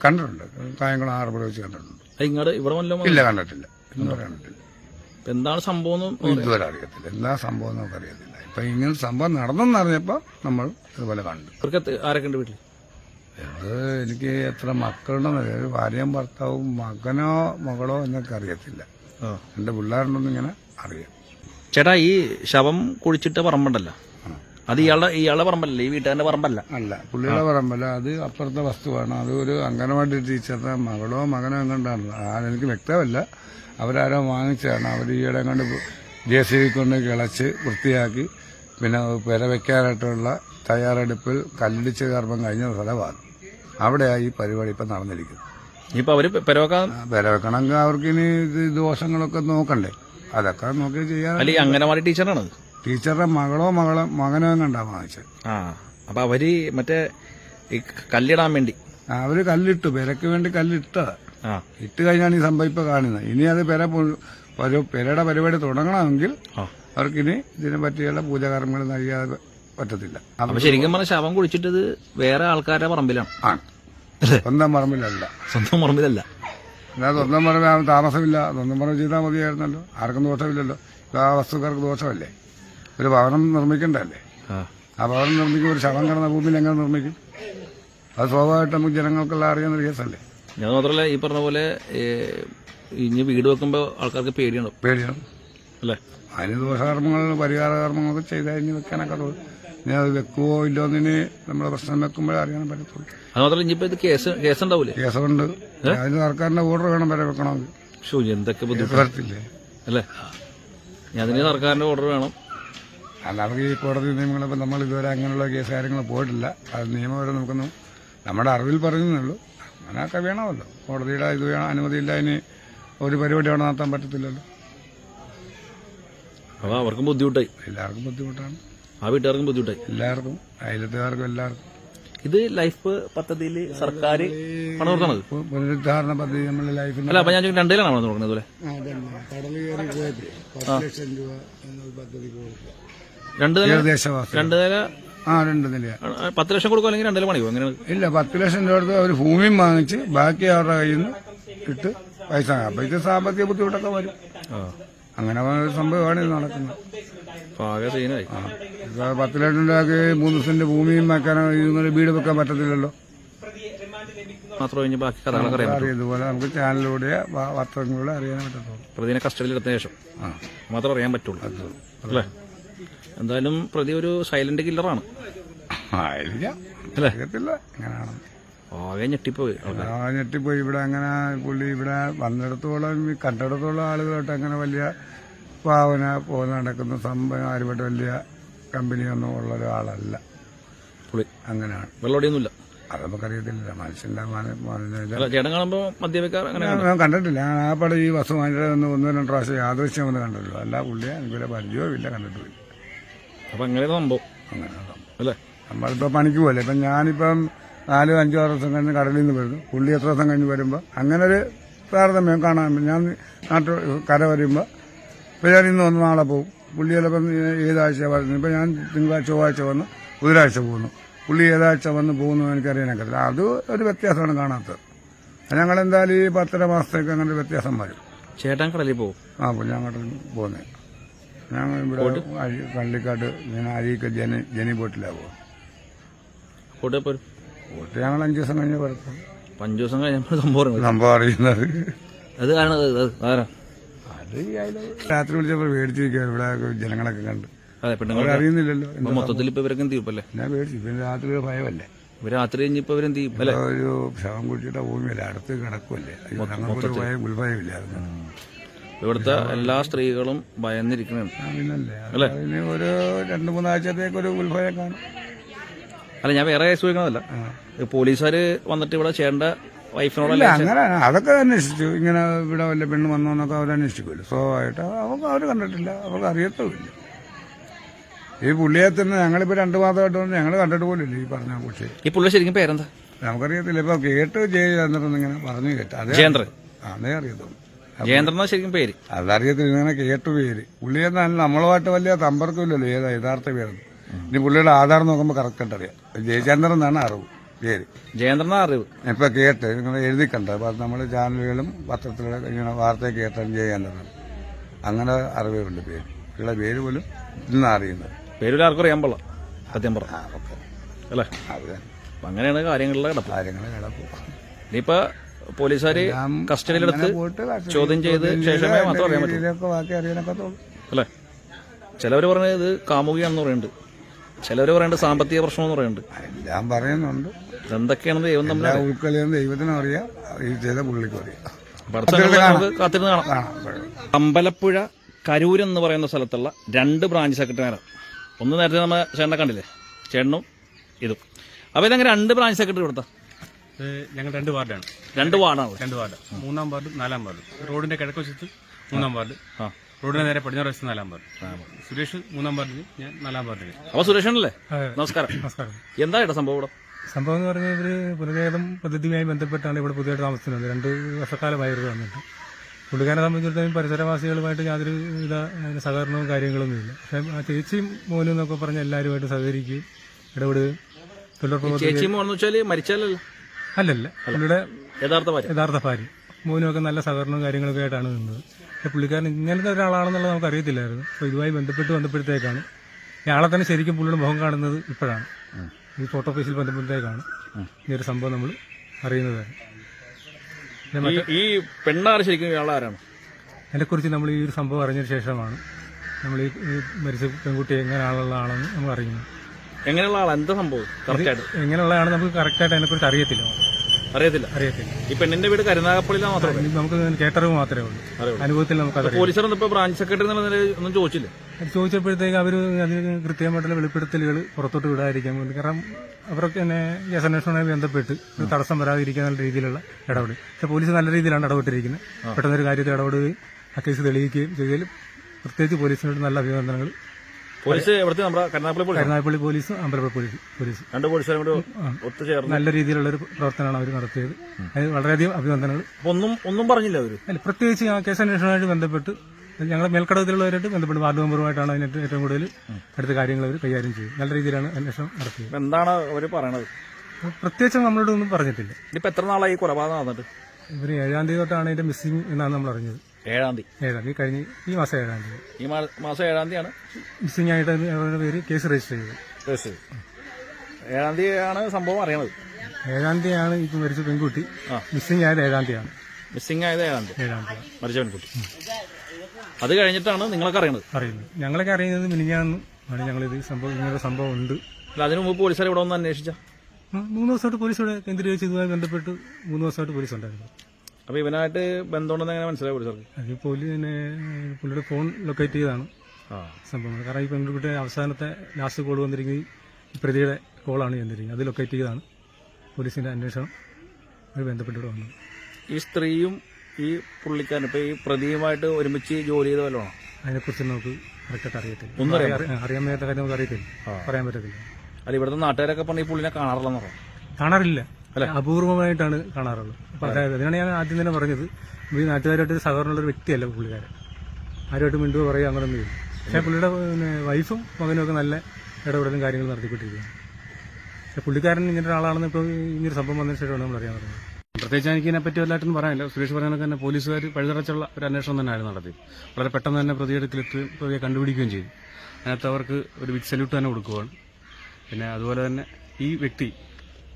കണ്ടിട്ടുണ്ട്. കായംകുളം ആർബർ വെച്ച് കണ്ടിട്ടുണ്ട്. അത് ഇങ്ങോട്ട് ഇവിടെ വല്ലതും ഇല്ല കണ്ടിട്ടില്ല. ഇന്ന് വരെ കണ്ടിട്ടില്ല. എന്താണ് സംഭവം എന്ന് ഇതുവരെ അറിയത്തില്ല. എന്താ സംഭവം നമുക്ക് അറിയത്തില്ല ഇപ്പൊ ഇങ്ങനെ സംഭവം നടന്നെന്നറിഞ്ഞപ്പോ നമ്മൾ ഇതുപോലെ കണ്ടു. ഇവർക്ക് എത്ര- ആരൊക്കെ ഉണ്ട് വീട്ടിൽ ഇത് എനിക്ക് എത്ര മക്കളുണ്ടെന്ന് ഒരു ഭാര്യയും ഭർത്താവും മകനോ മകളോ എന്നൊക്കെ അറിയത്തില്ല. ആ. എന്റെ പിള്ളേരുണ്ടെന്ന് ഇങ്ങനെ അറിയാം. ചേട്ടാ ഈ ശവം കുഴിച്ചിട്ട് പറമ്പുണ്ടല്ലോ. അത് ഇയാളുടെ ഇയാളുടെ പറമ്പല്ല? ഈ വീട്ടുകാരന്റെ പറമ്പല്ല? അല്ല പുള്ളിയുടെ പറമ്പല്ല. അത് അപ്പുറത്തെ വസ്തുവാണ്. അത് ഒരു അംഗനവാടി ടീച്ചറുടെ മകളോ മകനോ എങ്ങോട്ടാണ് ആ എനിക്ക് വ്യക്തമല്ല. അവരാരോ വാങ്ങിച്ചതാണ്. അവർ ഈയിടെ കണ്ട് ജെ സി ബി കൊണ്ട് കിളച്ച് വൃത്തിയാക്കി പിന്നെ പെര വെക്കാനായിട്ടുള്ള തയ്യാറെടുപ്പിൽ കല്ലിടിച്ച് കർമ്മം കഴിഞ്ഞ സ്ഥലമാണ്. അവിടെയാണ് ഈ പരിപാടി ഇപ്പം നടന്നിരിക്കുന്നത്. ഇനിയിപ്പോൾ അവർ പെരവെക്കാൻ പെരവെക്കണമെങ്കിൽ പെര വെക്കണമെങ്കിൽ അവർക്ക് ഇനി ദോഷങ്ങളൊക്കെ നോക്കണ്ടേ? അതൊക്കെ നോക്കി ചെയ്യാൻ അല്ല ഈ അംഗനവാടി ടീച്ചറാണ് ടീച്ചറുടെ മകളോ മകളോ മകനോ കണ്ടാ വാങ്ങിച്ചത് ആ അപ്പൊ അവർ മറ്റേ ഈ കല്ലിടാൻ വേണ്ടി. അവർ കല്ലിട്ടു പെരക്ക് വേണ്ടി കല്ലിട്ടതാ. ആ. ഇട്ട് കഴിഞ്ഞാണ് ഈ സംഭവം ഇപ്പൊ കാണുന്നത്. ഇനി അത് പെര പു- ഒരു പെരയുടെ പരിപാടി തുടങ്ങണമെങ്കിൽ ആ. അവർക്കിനി ഇതിനെ പറ്റിയുള്ള പൂജാകർമ്മങ്ങൾ നൽകാതെ പറ്റത്തില്ല. അപ്പൊ ശരിക്കും പറഞ്ഞ ശവം കുഴിച്ചിട്ടത് വേറെ ആൾക്കാരുടെ പറമ്പിലാണ്. ആണ് സ്വന്തം പറമ്പിലല്ല. സ്വന്തം പറമ്പിലല്ല. എന്നാൽ സ്വന്തം പറമ്പിൽ താമസമില്ല. സ്വന്തം പറമ്പ് ചെയ്താൽ മതിയായിരുന്നല്ലോ. ആർക്കും ദോഷമില്ലല്ലോ. ഇത് ആ വസ്തുക്കാർക്ക് ദോഷമല്ലേ? ഒരു ഭവനം നിർമ്മിക്കണ്ടല്ലേ? ആ. ഭവനം നിർമ്മിക്കും ഒരു ശവം കിടന്ന ഭൂമിയിൽ എങ്ങനെ നിർമ്മിക്കും? അത് സ്വാഭാവികമായിട്ട് നമുക്ക് ജനങ്ങൾക്കെല്ലാം അറിയുന്ന കേസല്ലേ? ഞാൻ മാത്രമല്ല ഈ പറഞ്ഞ പോലെ ഇനി വീട് വെക്കുമ്പോൾ ആൾക്കാർക്ക് പേടിയാണ് പേടിയാണ്. അല്ലേ? അതിന് ദോഷകർമ്മങ്ങൾ പരിഹാര കർമ്മങ്ങളൊക്കെ ചെയ്താൽ ഇനി വെക്കാനൊക്കെ ഇനി അത് വെക്കുവോ ഇല്ലോ എന്നിനി നമ്മളെ പ്രശ്നം വെക്കുമ്പോഴേ അറിയാൻ പറ്റത്തുള്ളൂ. അത് മാത്രമല്ല ഇനിയിപ്പോ ഇത് കേസ് കേസുണ്ട്. അതിന് സർക്കാരിന്റെ ഓർഡർ വേണം വരെ വെക്കണമെങ്കിൽ. ഷോ എന്തൊക്കെ കേസ് ബുദ്ധിമുട്ട്. വരത്തില്ലേ? അല്ലേ? അതിന് സർക്കാരിന്റെ ഓർഡർ വേണം. അല്ലാതെ ഈ കോടതി നിയമങ്ങളിപ്പോൾ നമ്മൾ ഇതുവരെ അങ്ങനെയുള്ള കേസ് കാര്യങ്ങൾ പോയിട്ടില്ല. അത് നിയമം വരെ നമുക്കൊന്നും നമ്മുടെ അറിവിൽ പറയുന്നുള്ളൂ അങ്ങനെയൊക്കെ വേണമല്ലോ. കോടതിയുടെ ഇത് വേണം അനുമതിയില്ല അതിന് ഒരു പരിപാടി അവിടെ നടത്താൻ പറ്റത്തില്ലല്ലോ. അപ്പൊ അവർക്കും ബുദ്ധിമുട്ടായി. എല്ലാവർക്കും ബുദ്ധിമുട്ടാണ്. ആ വീട്ടുകാർക്കും ബുദ്ധിമുട്ടായി. എല്ലാവർക്കും അയലത്തുകാർക്കും എല്ലാവർക്കും. ഇത് ലൈഫ് പദ്ധതിയിൽ സർക്കാർ പണം കൊടുക്കണത് പുനരുദ്ധാരണ പദ്ധതി നമ്മുടെ ലൈഫിന് അല്ല അപ്പൊ ഞാൻ രണ്ടിലാണ് പണം കൊടുക്കുന്നത് ഇതുപോലെ കടൽ കയറി പോയപ്പോഴേ പത്ത് ലക്ഷം രൂപ എന്നൊരു പദ്ധതി കൊടുക്കുക രണ്ട് നില രണ്ട് നില ആ രണ്ട് നിലയാ. ആ, പത്ത് ലക്ഷം കൊടുക്കും അല്ലെങ്കിൽ രണ്ട് നില പണിയോ? അങ്ങനെ ഇല്ല പത്ത് ലക്ഷം രൂപ എടുത്ത് അവർ ഭൂമിയും വാങ്ങിച്ച് ബാക്കി അവരുടെ കയ്യിൽ നിന്ന് ഇട്ട് പൈസ അപ്പൊ ഇത് സാമ്പത്തിക ബുദ്ധിമുട്ടൊക്കെ വരും. ആ. അങ്ങനെ സംഭവമാണ് ഇത് നടക്കുന്നത്. അപ്പൊ ആകെ സീനായി. ആ. ഇപ്പൊ പത്ത് ലക്ഷം രൂപക്ക് മൂന്ന് സെന്റ് ഭൂമിയും വെക്കാൻ ഇങ്ങനെ വീട് വെക്കാൻ പറ്റത്തില്ലല്ലോ. മാത്രം കഴിഞ്ഞ് ബാക്കി കഥകളൊക്കെ അറിയാം ഇതുപോലെ നമുക്ക് ചാനലിലൂടെ വാർത്തകളിലൂടെ പത്രങ്ങളിലൂടെ അറിയാൻ പറ്റത്തുള്ളൂ. പ്രതിനെ കസ്റ്റഡിയിൽ എടുത്ത ശേഷം. മാത്രം അറിയാൻ പറ്റുള്ളൂ. അല്ലേ? എന്തായാലും പ്രതി ഒരു സൈലന്റ് കില്ലറാണ്. ആയിരിക്കാം. അല്ലേ? ആകെ ഞെട്ടിപ്പോയി. ആ ഞെട്ടിപ്പോയി. ഇവിടെ അങ്ങനെ പുള്ളി ഇവിടെ വന്നിടത്തോളം കണ്ടിടത്തോളം ആളുകളായിട്ട് അങ്ങനെ വലിയ പാവന പോകുന്ന നടക്കുന്ന സംഭവം ആരുമായിട്ട് വലിയ കമ്പനിയൊന്നും ഉള്ള ഒരാളല്ല പുള്ളി. അങ്ങനെയാണ്. വെള്ളോടിയൊന്നുമില്ല. അത് നമുക്കറിയത്തില്ല മനുഷ്യന്റെ ചേട്ടൻ കാണുമ്പോൾ കണ്ടിട്ടില്ല. ഞാൻ ആ പടം ഈ ബസ് വാങ്ങിയിട്ട് ഒന്ന് ഒന്നോ രണ്ടോ പ്രാവശ്യം യാദൃശ്യം ഒന്ന് കണ്ടിട്ടുള്ളൂ. അല്ല പുള്ളിയെ എനിക്കൊരു പരിചയവും ഇല്ല കണ്ടിട്ടില്ല അപ്പൊ അങ്ങനെ സംഭവം. അങ്ങനെ സംഭവം. അല്ലേ? നമ്മളിപ്പോ പണിക്ക് പോലെ ഇപ്പൊ ഞാനിപ്പം നാലോ അഞ്ചോ ആറ് ദിവസം കഴിഞ്ഞ് കടലിൽ നിന്ന് വരുന്നു. പുള്ളി എത്ര ദിവസം കഴിഞ്ഞ് വരുമ്പോൾ അങ്ങനെ ഒരു താരതമ്യം കാണാൻ ഞാൻ നാട്ടിൽ കര വരുമ്പോൾ ഇപ്പം ഞാൻ ഇന്ന് വന്ന് നാളെ പോകും പുള്ളി ചിലപ്പം ഏതാഴ്ച വരുന്നു. ഇപ്പം ഞാൻ തിങ്കളാഴ്ച ചൊവ്വാഴ്ച വന്ന് ബുധനാഴ്ച പോകുന്നു. പുള്ളി ഏതാഴ്ച വന്ന് പോകുന്നു എനിക്കറിയാനൊക്കത്തില്ല അത് ഒരു വ്യത്യാസമാണ് കാണാത്തത്. ഞങ്ങൾ എന്തായാലും ഈ പത്തര മാസത്തേക്ക് അങ്ങനെ വ്യത്യാസം വരും. ചേട്ടൻ കടലിൽ പോകും ആ ഞാൻ കടലിൽ പോകുന്നത് ഞാൻ ഇവിടെ കള്ളിക്കാട്ട് ഞാൻ അരിയൊക്കെ ജനി ജനി ബോട്ടിലാണ് പോകും പോയിട്ട് ഞങ്ങൾ അഞ്ചു ദിവസം കഴിഞ്ഞ് വരത്തും അഞ്ചു ദിവസം കഴിഞ്ഞപ്പോൾ സംഭവം അറിയാം. സംഭവം അറിയുന്നത്. അത് ആണ് അത് അത് ആരാ? അത് ഈ അയല രാത്രി വിളിച്ചപ്പോൾ മേടിച്ചിരിക്കുക ഇവിടെ ജനങ്ങളൊക്കെ കണ്ട്. അതെ പെണ്ണുങ്ങൾ അവരറിയുന്നില്ലല്ലോ മൊത്തത്തിൽ ഇപ്പൊ ഇവരൊക്കെ എന്ത് ചെയ്യും അല്ലേ ഞാൻ മേടിച്ചു പിന്നെ രാത്രി ഒരു ഭയമല്ലേ? ഇവർ രാത്രി കഴിഞ്ഞപ്പോ ഇവരെന്ത് ചെയ്യും? അല്ലേ? ഇപ്പൊ ഒരു ശവം കുട്ടിയുടെ ഭൂമിയല്ലേ? അടുത്ത് കിടക്കുമല്ലേ അയ്യോ, ഞങ്ങൾക്കൊരു ഭയം ഇവിടുത്തെ എല്ലാ സ്ത്രീകളും ഭയന്നിരിക്കണം. അതിന് ഒരു രണ്ട് മൂന്നാഴ്ചത്തേക്ക് ഒരു ഉത്ഭയം കാണും. അല്ല ഞാൻ വേറെ കേസ് ചോദിക്കണമല്ല പോലീസുകാര് വന്നിട്ട് ഇവിടെ ചേണ്ട വൈഫിനോടല്ല അങ്ങനെ അതൊക്കെ അന്വേഷിച്ചു. ഇങ്ങനെ ഇവിടെ വല്ല പെണ്ണ് വന്നോ എന്നൊക്കെ അവർ അന്വേഷിക്കുമല്ലോ. സ്വാഭാവികമായിട്ട് അവർക്ക് അവർ കണ്ടിട്ടില്ല. അവർക്ക് അറിയത്തുമില്ല. ഈ പുള്ളിയെ തന്നെ ഞങ്ങളിപ്പോ രണ്ടു മാസമായിട്ട് വന്ന് ഞങ്ങൾ കണ്ടിട്ട് പോലില്ല ഈ പറഞ്ഞ കുട്ടി. ഈ പുള്ളി ശരിക്കും പേരെന്താ? നമുക്കറിയത്തില്ല. ഇപ്പൊ കേട്ട് ജയചന്ദ്രൻ ഇങ്ങനെ പറഞ്ഞു കേട്ടു. അതേ അതേ അറിയത്തുള്ളൂ. ജയേന്ദ്രൻ ശരിക്കും പേര്? അതറിയത്തില്ല ഇങ്ങനെ കേട്ടു പേര്. പുള്ളിയെന്നാൽ നമ്മളുമായിട്ട് വലിയ സമ്പർക്കമില്ലല്ലോ ഏതാ യഥാർത്ഥ പേരെന്ന്. ഇനി പുള്ളിയുടെ ആധാർ നോക്കുമ്പോൾ കറക്റ്റ് അറിയാം ജയചന്ദ്രൻ എന്നാണ് അറിവ് പേര്. ജയചന്ദ്രൻ അറിവ്. ഇപ്പൊ കേട്ട് നിങ്ങൾ എഴുതി കണ്ട. നമ്മൾ ചാനലുകളും പത്രത്തിലും ഇങ്ങനെ വാർത്ത കേട്ടാണ് ജയചന്ദ്രൻ. അങ്ങനെ അറിവുണ്ട് പേര്. പുള്ളിയുടെ പേര് പോലും ഇന്ന് അറിയുന്നത്. പേര് ആർക്കും അറിയാൻ പാടില്ല. സത്യം പറ. അല്ലേ? അപ്പൊ അങ്ങനെയാണ് കാര്യങ്ങളിലെ കിടപ്പ്. കാര്യങ്ങളെ കിടപ്പ്. ഇനിയിപ്പോ പോലീസുകാര് ഞാൻ കസ്റ്റഡിയിലെടുത്ത് ചോദ്യം ചെയ്ത് ശേഷമേ മാത്രം അറിയാൻ പറ്റും. അല്ലേ? ചിലവർ ഇത് കാമുകിയാണെന്ന് പറയുന്നുണ്ട്. ചിലവർ പറയുന്നത് സാമ്പത്തിക പ്രശ്നമെന്ന് പറയുന്നുണ്ട് എല്ലാം പറയുന്നുണ്ട്. എന്തൊക്കെയാണ് ദൈവം തമ്മിൽ എല്ലാ ഉൾക്കളിയും ദൈവത്തിനും അറിയാം ഈ ചെയ്ത പുള്ളിക്കും അറിയാം. കാത്തിരുന്ന് കാണാം. അമ്പലപ്പുഴ കരൂർ എന്ന് പറയുന്ന സ്ഥലത്തുള്ള രണ്ട് ബ്രാഞ്ച് സെക്രട്ടറിമാരാണ് ഒന്ന് നേരത്തെ നമ്മൾ ചേട്ടനെ കണ്ടില്ലേ? ചേട്ടനും ഇതും. അപ്പോൾ ഇതങ്ങനെ രണ്ട് ബ്രാഞ്ച് സെക്രട്ടറി കൊടുത്ത ഞങ്ങൾ രണ്ട് വാർഡാണ്. രണ്ട് വാർഡാണ് രണ്ട് വാർഡ്. മൂന്നാം വാർഡ് നാലാം വാർഡ്. റോഡിന്റെ കിഴക്ക് വശത്ത് മൂന്നാം വാർഡ്. ആ. റോഡിന് നേരെ പടിഞ്ഞാറ് വശത്ത് നാലാം വാർഡ് സുരേഷ് മൂന്നാം വാർഡിന് ഞാൻ നാലാം വാർഡിന് അപ്പൊ സുരേഷനല്ലേ നമസ്കാരം. നമസ്കാരം. എന്താ ഇട സംഭവം ഇവിടെ? സംഭവം എന്ന് പറഞ്ഞാൽ ഇവർ പുനരേതം പദ്ധതിയുമായി ബന്ധപ്പെട്ടാണ് ഇവിടെ പുതിയതായിട്ട് താമസിക്കുന്നത്. രണ്ട് വർഷക്കാലമായി ഇവർ വന്നിട്ട്. പുള്ളിക്കാരെ സംബന്ധിച്ചിടത്തോളം പരിസരവാസികളുമായിട്ട് യാതൊരു വിധ സഹകരണവും കാര്യങ്ങളൊന്നുമില്ല. പക്ഷേ ആ ചേച്ചിയും മോനും എന്നൊക്കെ പറഞ്ഞ് എല്ലാവരുമായിട്ട് സഹകരിക്കുകയും ഇടപെടുകയും തൊഴിലുറപ്പ് പദ്ധതി മരിച്ചാലല്ലോ? അല്ലല്ല. യഥാർത്ഥ ഭാര്യ. മോനുമൊക്കെ നല്ല സഹകരണവും കാര്യങ്ങളൊക്കെ ആയിട്ടാണ് നിന്നത്. പുള്ളിക്കാരൻ ഇങ്ങനത്തെ ഒരാളാണെന്നുള്ളത് നമുക്ക് അറിയത്തില്ലായിരുന്നു അപ്പോൾ ഇതുമായി ബന്ധപ്പെട്ട് വന്നപ്പോഴത്തേക്കാണ് ഇയാളെ തന്നെ ശരിക്കും പുള്ളിയുടെ മുഖം കാണുന്നത് ഇപ്പോഴാണ്. ഈ ഫോട്ടോ ഓഫീസിൽ ബന്ധപ്പെട്ടേക്കാണ് ഈ ഒരു സംഭവം നമ്മൾ അറിയുന്നത്. പിന്നെ ഈ പെണ്ണാറ് ശരിക്കും ഇയാൾ ആരാണ് അതിനെക്കുറിച്ച് നമ്മൾ ഈ ഒരു സംഭവം അറിഞ്ഞതിന് ശേഷമാണ് നമ്മൾ ഈ ഈ മരിച്ച പെൺകുട്ടി എങ്ങനെ ആളുള്ള ആളെന്ന് നമ്മൾ അറിയുന്നത്. എങ്ങനെയുള്ള ആളാണ് എന്താ സംഭവം? എങ്ങനെയുള്ള ആളാണ് നമുക്ക് കറക്റ്റായിട്ട് അതിനെക്കുറിച്ച് അറിയത്തില്ല. അറിയത്തില്ല. അറിയത്തില്ല. ഈ പെണ്ണിന്റെ വീട് കരുനാഗപ്പള്ളിയിലാണ് മാത്രമേ നമുക്ക് കേട്ടറിവ് മാത്രമേ ഉള്ളൂ. അനുഭവത്തിൽ നമുക്ക് പോലീസുകാർ ഇപ്പൊ ബ്രാഞ്ച് സെക്രട്ടറി എന്നുള്ള നിലയിൽ ഒന്നും ചോദിച്ചില്ല. ചോദിച്ചപ്പോഴത്തേക്ക് അവർ അതിന് കൃത്യമായിട്ടുള്ള വെളിപ്പെടുത്തലുകൾ പുറത്തോട്ട് വിടാതിരിക്കാൻ വേണ്ടി. കാരണം അവരൊക്കെ തന്നെ കേസ് അന്വേഷണവുമായി ബന്ധപ്പെട്ട് ഒരു തടസ്സം വരാതിരിക്കാൻ രീതിയിലുള്ള ഇടപെടൽ. പക്ഷെ പോലീസ് നല്ല രീതിയിലാണ് ഇടപെട്ടിരിക്കുന്നത്. പെട്ടെന്നൊരു കാര്യത്തിൽ ഇടപെടുകയും ആ കേസ് തെളിയിക്കുകയും ചെയ്തതിൽ പ്രത്യേകിച്ച് പോലീസിനോട് നല്ല അഭിനന്ദനങ്ങൾ. പോലീസ് ഇവിടുത്തെ നമ്മുടെ കരുനാഗപ്പള്ളി പോലീസ്? കരുനാഗപ്പള്ളി പോലീസും അമ്പലപ്പുഴ പോലീസ് പോലീസ്. രണ്ട് പോലീസുകാരും കൂടി ഒത്തുചേർന്ന് നല്ല രീതിയിലുള്ള ഒരു പ്രവർത്തനമാണ് അവർ നടത്തിയത്. അതിന് വളരെയധികം അഭിനന്ദനങ്ങൾ. ഒന്നും ഒന്നും പറഞ്ഞില്ല അവർ അല്ല പ്രത്യേകിച്ച് കേസ് അന്വേഷണവുമായിട്ട് ബന്ധപ്പെട്ട് ഞങ്ങളുടെ മേൽക്കടത്തിലുള്ളവരായിട്ട് ബന്ധപ്പെട്ട് വാർഡ് മെമ്പറുമായിട്ടാണ് അതിനകത്ത് ഏറ്റവും കൂടുതൽ അടുത്ത കാര്യങ്ങൾ അവർ കൈകാര്യം ചെയ്തത്. നല്ല രീതിയിലാണ് അന്വേഷണം നടത്തിയത്. എന്താണ് അവർ പറയണത്? പ്രത്യേകിച്ച് നമ്മളോട് ഒന്നും പറഞ്ഞിട്ടില്ല. ഇനിയിപ്പോൾ എത്ര നാളായി കൊലപാതകം നടന്നിട്ട്? ഇവർ ഏഴാം തീയതി തൊട്ടാണ് ഇതിന്റെ മിസ്സിംഗ് എന്നാണ് നമ്മൾ അറിഞ്ഞത്. ഏഴാം തീയതി. ഏഴാം തീയതി കഴിഞ്ഞ് ഈ മാസം ഏഴാം തീയതി. ഈ മാസം ഏഴാം തീയതിയാണ് മിസ്സിംഗ് ആയിട്ട് അവരുടെ പേര് കേസ് രജിസ്റ്റർ ചെയ്തത്. ഏഴാം തീയതിയാണ് സംഭവം അറിയണത്. ഏഴാം തീയതിയാണ് ഇപ്പം മരിച്ച പെൺകുട്ടി. മിസ്സിംഗ് ആയത് ഏഴാം തീയതിയാണ്. മിസ്സിംഗ് ആയത് ഏഴാം തീയതി. ഏഴാം തീയതി. മരിച്ച പെൺകുട്ടി. അത് കഴിഞ്ഞിട്ടാണ് നിങ്ങളൊക്കെ അറിയണത്. അറിയുന്നത് ഞങ്ങളൊക്കെ അറിയുന്നത് മിനിഞ്ഞാന്ന് ആണ് ഞങ്ങളിത് സംഭവം ഇങ്ങനൊരു സംഭവം ഉണ്ട്. അല്ല അതിനു മുമ്പ് പോലീസുകാർ ഇവിടെ ഒന്ന് അന്വേഷിച്ച? മൂന്ന് ദിവസമായിട്ട് പോലീസ് ഇവിടെ കേന്ദ്രീകരിച്ച് ഇതുമായി ബന്ധപ്പെട്ട് മൂന്ന് ദിവസമായിട്ട് പോലീസ് ഉണ്ടായിരുന്നു. അപ്പൊ ഇവനായിട്ട് ബന്ധമുണ്ടെന്ന് എങ്ങനെ മനസ്സിലായി സാർ അത് പിന്നെ പുള്ളിയുടെ ഫോൺ ലൊക്കേറ്റ് ചെയ്താണ് ആ. സംഭവം കാരണം ഈ പെൺകുട്ടിയുടെ അവസാനത്തെ ലാസ്റ്റ് കോൾ വന്നിരിക്കുന്നത് ഈ പ്രതിയുടെ കോളാണ് ചെന്നിരിക്കുന്നത് അത് ലൊക്കേറ്റ് ചെയ്താണ് പോലീസിന്റെ അന്വേഷണം അത് ബന്ധപ്പെട്ടിട്ട് വന്നത് ഈ സ്ത്രീയും ഈ പുള്ളിക്കാരൻ ഇപ്പൊ ഈ പ്രതിയുമായിട്ട് ഒരുമിച്ച് ജോലി ചെയ്ത വല്ലതാണോ അതിനെക്കുറിച്ച് നമുക്ക് കറക്റ്റായിട്ട് അറിയത്തില്ല. ഒന്നും അറിയാൻ അറിയാൻ അറിയാൻ മേലാത്ത കാര്യം നമുക്ക് അറിയത്തില്ല. പറയാൻ പറ്റത്തില്ല. അല്ല ഇവിടുത്തെ നാട്ടുകാരൊക്കെ പറഞ്ഞ ഈ പുള്ളിനെ കാണാറില്ലെന്ന് പറഞ്ഞു? കാണാറില്ല. അപൂർവമായിട്ടാണ് കാണാറുള്ളത്. അപ്പൊ അതായത് അതിനാണ് ഞാൻ ആദ്യം തന്നെ പറഞ്ഞത്. ഈ നാട്ടുകാരായിട്ട് സാധാരണ സഹകരണമുള്ള ഒരു വ്യക്തിയല്ല പുള്ളിക്കാരൻ. ആരുമായിട്ട് മിണ്ടുക പറയുക അങ്ങനെയൊന്നും ഇല്ല. പക്ഷേ പുള്ളിയുടെ പിന്നെ വൈഫും മകനും ഒക്കെ നല്ല ഇടപെടലും കാര്യങ്ങളും നടത്തിക്കൊണ്ടിരിക്കുകയാണ്. പക്ഷേ പുള്ളിക്കാരൻ ഇങ്ങനെ ഒരാളാണെന്ന് ഇപ്പോൾ ഇങ്ങനൊരു സംഭവം വന്നതിന് ശേഷമാണ് നമ്മൾ അറിയാൻ പറഞ്ഞത് പ്രത്യേകിച്ച് എനിക്ക് ഇതിനെപ്പറ്റി വല്ലായിട്ടൊന്നും പറയാനില്ല. സുരേഷ് പറഞ്ഞതൊക്കെ തന്നെ പോലീസുകാർ പഴുതറച്ചുള്ള ഒരു അന്വേഷണം തന്നെയായിരുന്നു നടത്തി വളരെ പെട്ടെന്ന് തന്നെ പ്രതിയെടുക്കലെത്തുകയും പ്രതിയെ കണ്ടുപിടിക്കുകയും ചെയ്തു. അതിനകത്ത് അവർക്ക് ഒരു ബിഗ് സല്യൂട്ട് തന്നെ കൊടുക്കുകയാണ് പിന്നെ അതുപോലെ തന്നെ ഈ വ്യക്തി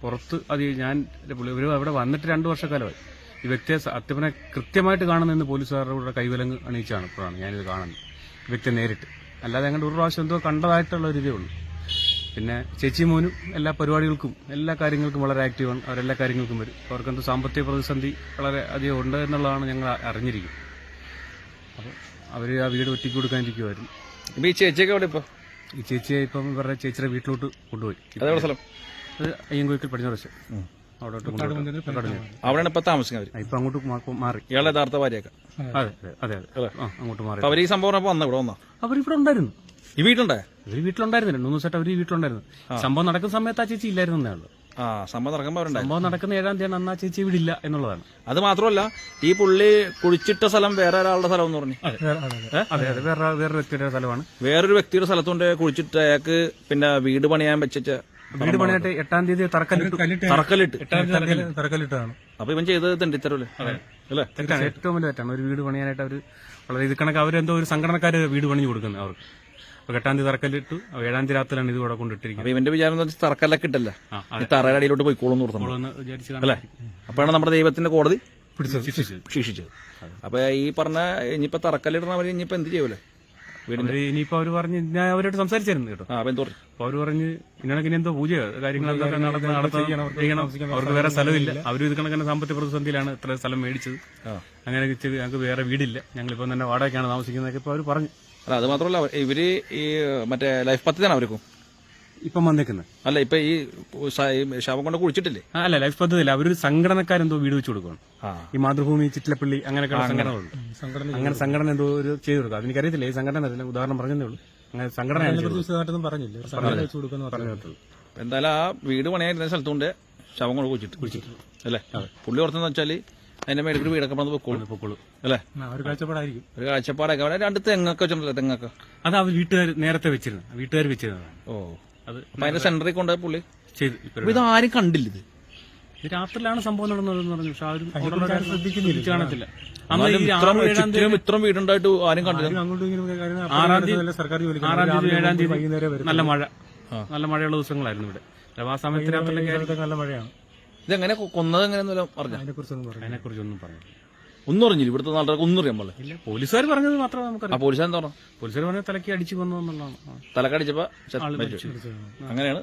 പുറത്ത് അത് ഞാൻ ഇവർ അവിടെ വന്നിട്ട് രണ്ട് വർഷക്കാലമായി. ഈ വ്യക്തിയെ സത്യപ്പനെ കൃത്യമായിട്ട് കാണുന്നതെന്ന് പോലീസുകാരുടെ കൈവലങ്ങ് അണിയിച്ചാണ് ഇപ്പോഴാണ് ഞാനിത് കാണുന്നത്. വ്യക്തി വ്യക്തിയെ നേരിട്ട്. അല്ലാതെ അങ്ങനെ ഒരു പ്രാവശ്യം എന്തോ കണ്ടതായിട്ടുള്ള ഒരു ഇതേ ഉള്ളൂ. പിന്നെ ചേച്ചി മോനും എല്ലാ പരിപാടികൾക്കും എല്ലാ കാര്യങ്ങൾക്കും വളരെ ആക്റ്റീവാണ് അവരെല്ലാ കാര്യങ്ങൾക്കും വരും. അവർക്കെന്ത് സാമ്പത്തിക പ്രതിസന്ധി വളരെ അധികം ഉണ്ട് എന്നുള്ളതാണ് ഞങ്ങൾ അറിഞ്ഞിരിക്കുന്നത്. അപ്പോൾ അവർ ആ വീട് ഒറ്റയ്ക്ക് കൊടുക്കാനിരിക്കുമായിരുന്നു ഇപ്പൊ ഈ ചേച്ചിയൊക്കെ എവിടെ ഇപ്പോൾ ഈ ചേച്ചിയെ ഇപ്പം ഇവരുടെ ചേച്ചിയുടെ വീട്ടിലോട്ട് കൊണ്ടുപോയി. സ്ഥലം? അത് അയ്യങ്കോയ്ക്കൽ പടിഞ്ഞാറ് വശം. അവിടോട്ട് അവിടെയാണ് ഇപ്പൊ താമസിക്കുന്നത് അവർ ഇപ്പം അങ്ങോട്ട് മാ- മാറി. ഇയാളെ യഥാർത്ഥ ഭാര്യയൊക്കെ. അതെ. അതെ അതെ അതെ ആ അങ്ങോട്ട് മാറി. അപ്പൊ അവർ ഈ സംഭവം വന്ന ഇവിടെ വന്നാ? അവരിവിടെ ഉണ്ടായിരുന്നു. ഈ വീട്ടിലുണ്ടേ? ഇവർ വീട്ടിലുണ്ടായിരുന്നു രണ്ട് മൂന്ന് ദിവസമായിട്ട് അവർ വീട്ടിലുണ്ടായിരുന്നു. സംഭവം നടക്കുന്ന സമയത്ത് ആ ചേച്ചി ഇല്ലായിരുന്നു എന്നേ ഉള്ളൂ. ആ സംഭവം നടക്കുമ്പോ അവരുണ്ടായി. സംഭവം നടക്കുന്ന ഏഴാം തീയതി അന്ന് ആ ചേച്ചി ഇവിടെ ഇല്ല എന്നുള്ളതാണ്. അത് മാത്രമല്ല ഈ പുള്ളി കുഴിച്ചിട്ട സ്ഥലം വേറെ ഒരാളുടെ സ്ഥലം എന്ന് പറഞ്ഞു വേറെ- അതെ, അതെ. അതെ അതെ. വേറെ വേറൊരു വ്യക്തിയുടെ സ്ഥലമാണ്. വേറൊരു വ്യക്തിയുടെ സ്ഥലത്തുകൊണ്ട് കുഴിച്ചിട്ട് അയാൾക്ക് പിന്നെ വീട് പണിയാൻ വെച്ച വീട് പണിയായിട്ട് എട്ടാം തീയതി തറക്കല്ലിട്ടു. തറക്കല്ലിട്ട്. തറക്കല്ലിട്ടാണ് അപ്പൊ ഇവൻ ചെയ്തതുണ്ട് ഇത്തരം അല്ലേ? തെറ്റാണ്. ഏറ്റവും വലിയ തെറ്റാണ്. ഒരു വീട് പണിയാനായിട്ട് അവർ വളരെ ഇത് കണക്ക് അവരെന്തോ ഒരു സംഘടനക്കാര് വീട് പണിഞ്ഞു കൊടുക്കുന്നത് അവർക്ക്. അപ്പൊ എട്ടാം തീയതി തറക്കല്ലിട്ടു. ഏഴാം തീയതി രാത്രിയിലാണ് ഇത് ഇവിടെ കൊണ്ടിട്ടിരിക്കുന്നത്. അപ്പൊ ഇവന്റെ വിചാരം എന്ന് വെച്ചാൽ തറക്കല്ലൊക്കെ ഇട്ടല്ല. തറയുടെ അടിയിലോട്ട് പോയിക്കോളും അല്ലേ? അപ്പോഴാണ് നമ്മുടെ ദൈവത്തിന്റെ കോടതി ശിക്ഷിച്ചത്. അപ്പൊ ഈ പറഞ്ഞ ഇനിയിപ്പോ തറക്കല്ലിടണവര് ഇനിയിപ്പോ എന്ത് ചെയ്യൂലേ? വീടിന്റെ ഇനിയിപ്പോ അവർ പറഞ്ഞ് ഞാൻ അവരോട് സംസാരിച്ചായിരുന്നു കേട്ടോ. ആ അപ്പൊ എന്ത് പറഞ്ഞു അപ്പൊ അവർ പറഞ്ഞ് ഇന്നണക്ക് ഇനി എന്തോ പൂജയോ കാര്യങ്ങളൊക്കെ ചെയ്യണം അവർക്ക് വേറെ സ്ഥലമില്ല. അവരും ഇത് കണക്കിന് സാമ്പത്തിക പ്രതിസന്ധിയിലാണ് ഇത്ര സ്ഥലം മേടിച്ചത്. അങ്ങനെ ഞങ്ങൾക്ക് വേറെ വീടില്ല. ഞങ്ങളിപ്പോ തന്നെ വാടകയ്ക്കാണ് താമസിക്കുന്നതൊക്കെ ഇപ്പൊ അവർ പറഞ്ഞു. അത് മാത്രമല്ല ഇവർ ഈ മറ്റേ ലൈഫ് പദ്ധതിയാണ് അവർക്കും. ഇപ്പം വന്നേക്കുന്നത്. അല്ല ഇപ്പൊ ഈ ശവം കൊണ്ട് കുഴിച്ചിട്ടില്ലേ? ആ, അല്ല ലൈഫ് പദ്ധതി അല്ല അവരൊരു സംഘടനക്കാരെന്തോ വീട് വെച്ച് കൊടുക്കണം ആ. ഈ മാതൃഭൂമി ചിറ്റിലപ്പള്ളി അങ്ങനെയൊക്കെ സംഘടനകളുണ്ട്. അങ്ങനെ സംഘടന എന്തോ ഒരു ചെയ്തു കൊടുക്കുക അതെനിക്കറിയത്തില്ല ഈ സംഘടന അതിന് ഉദാഹരണം പറഞ്ഞതേ ഉള്ളൂ. അങ്ങനെ സംഘടന പറഞ്ഞില്ല. എന്തായാലും ആ വീട് പണിയായിരുന്ന സ്ഥലത്തുകൊണ്ട് ശവം കൊണ്ട് കുഴിച്ചിട്ട്. കുഴിച്ചിട്ട്. അല്ലേ? പുള്ളി ഓർത്തെന്ന് വെച്ചാൽ അതിന്റെ മേടിക്കൊരു വീടൊക്കെ വന്ന് പൊക്കോളൂ പൊക്കോളൂ അല്ലേ? ഒരു കാഴ്ചപ്പാടായിരിക്കും. ഒരു കാഴ്ചപ്പാടൊക്കെ. അവിടെ രണ്ട് തെങ്ങൊക്കെ വെച്ചിട്ടുണ്ടല്ലോ തെങ്ങൊക്കെ. അത് അവർ വീട്ടുകാർ നേരത്തെ വെച്ചിരുന്നു വീട്ടുകാർ വെച്ചിരുന്നതാണ്. ഓ. അത് അപ്പൊ അതിന്റെ സെന്ററിൽ കൊണ്ടുപോയി പുള്ളി? ചെയ്തു ഇപ്പൊ ഇത് ആരും കണ്ടില്ല ഇത്. ഇത് രാത്രിയിലാണ് സംഭവം നടന്നതെന്ന് പറഞ്ഞു. പക്ഷെ ആരും ഉടനെ ശ്രദ്ധിക്കുന്നില്ല. കാണത്തില്ല. അന്ന് ഈ ഇത്രയും ആറ് ഏഴാം തീയതി ചുറ്റിനും ഇത്രയും വീടുണ്ടായിട്ട് ആരും കണ്ടില്ല. ആരും അങ്ങോട്ടും ഇങ്ങോട്ടും കാര്യം ആറാം തീയതി സർക്കാർ ജോലി ആറാം തീയതി ഏഴാം തീയതി വൈകുന്നേരം വരും നല്ല മഴ. നല്ല മഴയുള്ള ദിവസങ്ങളായിരുന്നു ഇവിടെ. അപ്പൊ ആ സമയത്ത് രാത്രിയിലൊക്കെ നല്ല മഴയാണ്. ഇതെങ്ങനെ കൊന്നത് എങ്ങനെയൊന്നും പറഞ്ഞ. അതിനെ കുറിച്ചൊന്നും പറഞ്ഞു അതിനെ കുറിച്ച് ഒന്നും പറഞ്ഞു ഒന്നും അറിഞ്ഞില്ല. ഇവിടുത്തെ നാട്ടുകാർക്ക് ഒന്നും അറിയാൻ പാടില്ല. ഇല്ല പോലീസുകാർ പറഞ്ഞത് മാത്രമേ ആ നമുക്കറിയാം പോലീസ് എന്താ പറഞ്ഞു പോലീസുകാർ പറഞ്ഞ തലയ്ക്ക് അടിച്ചു കൊന്നു എന്നുള്ളതാണ്. തലക്കടിച്ചപ്പോ ചത്ത് ആൾ മരിച്ചു. മരിച്ചു. അങ്ങനെയാണ്.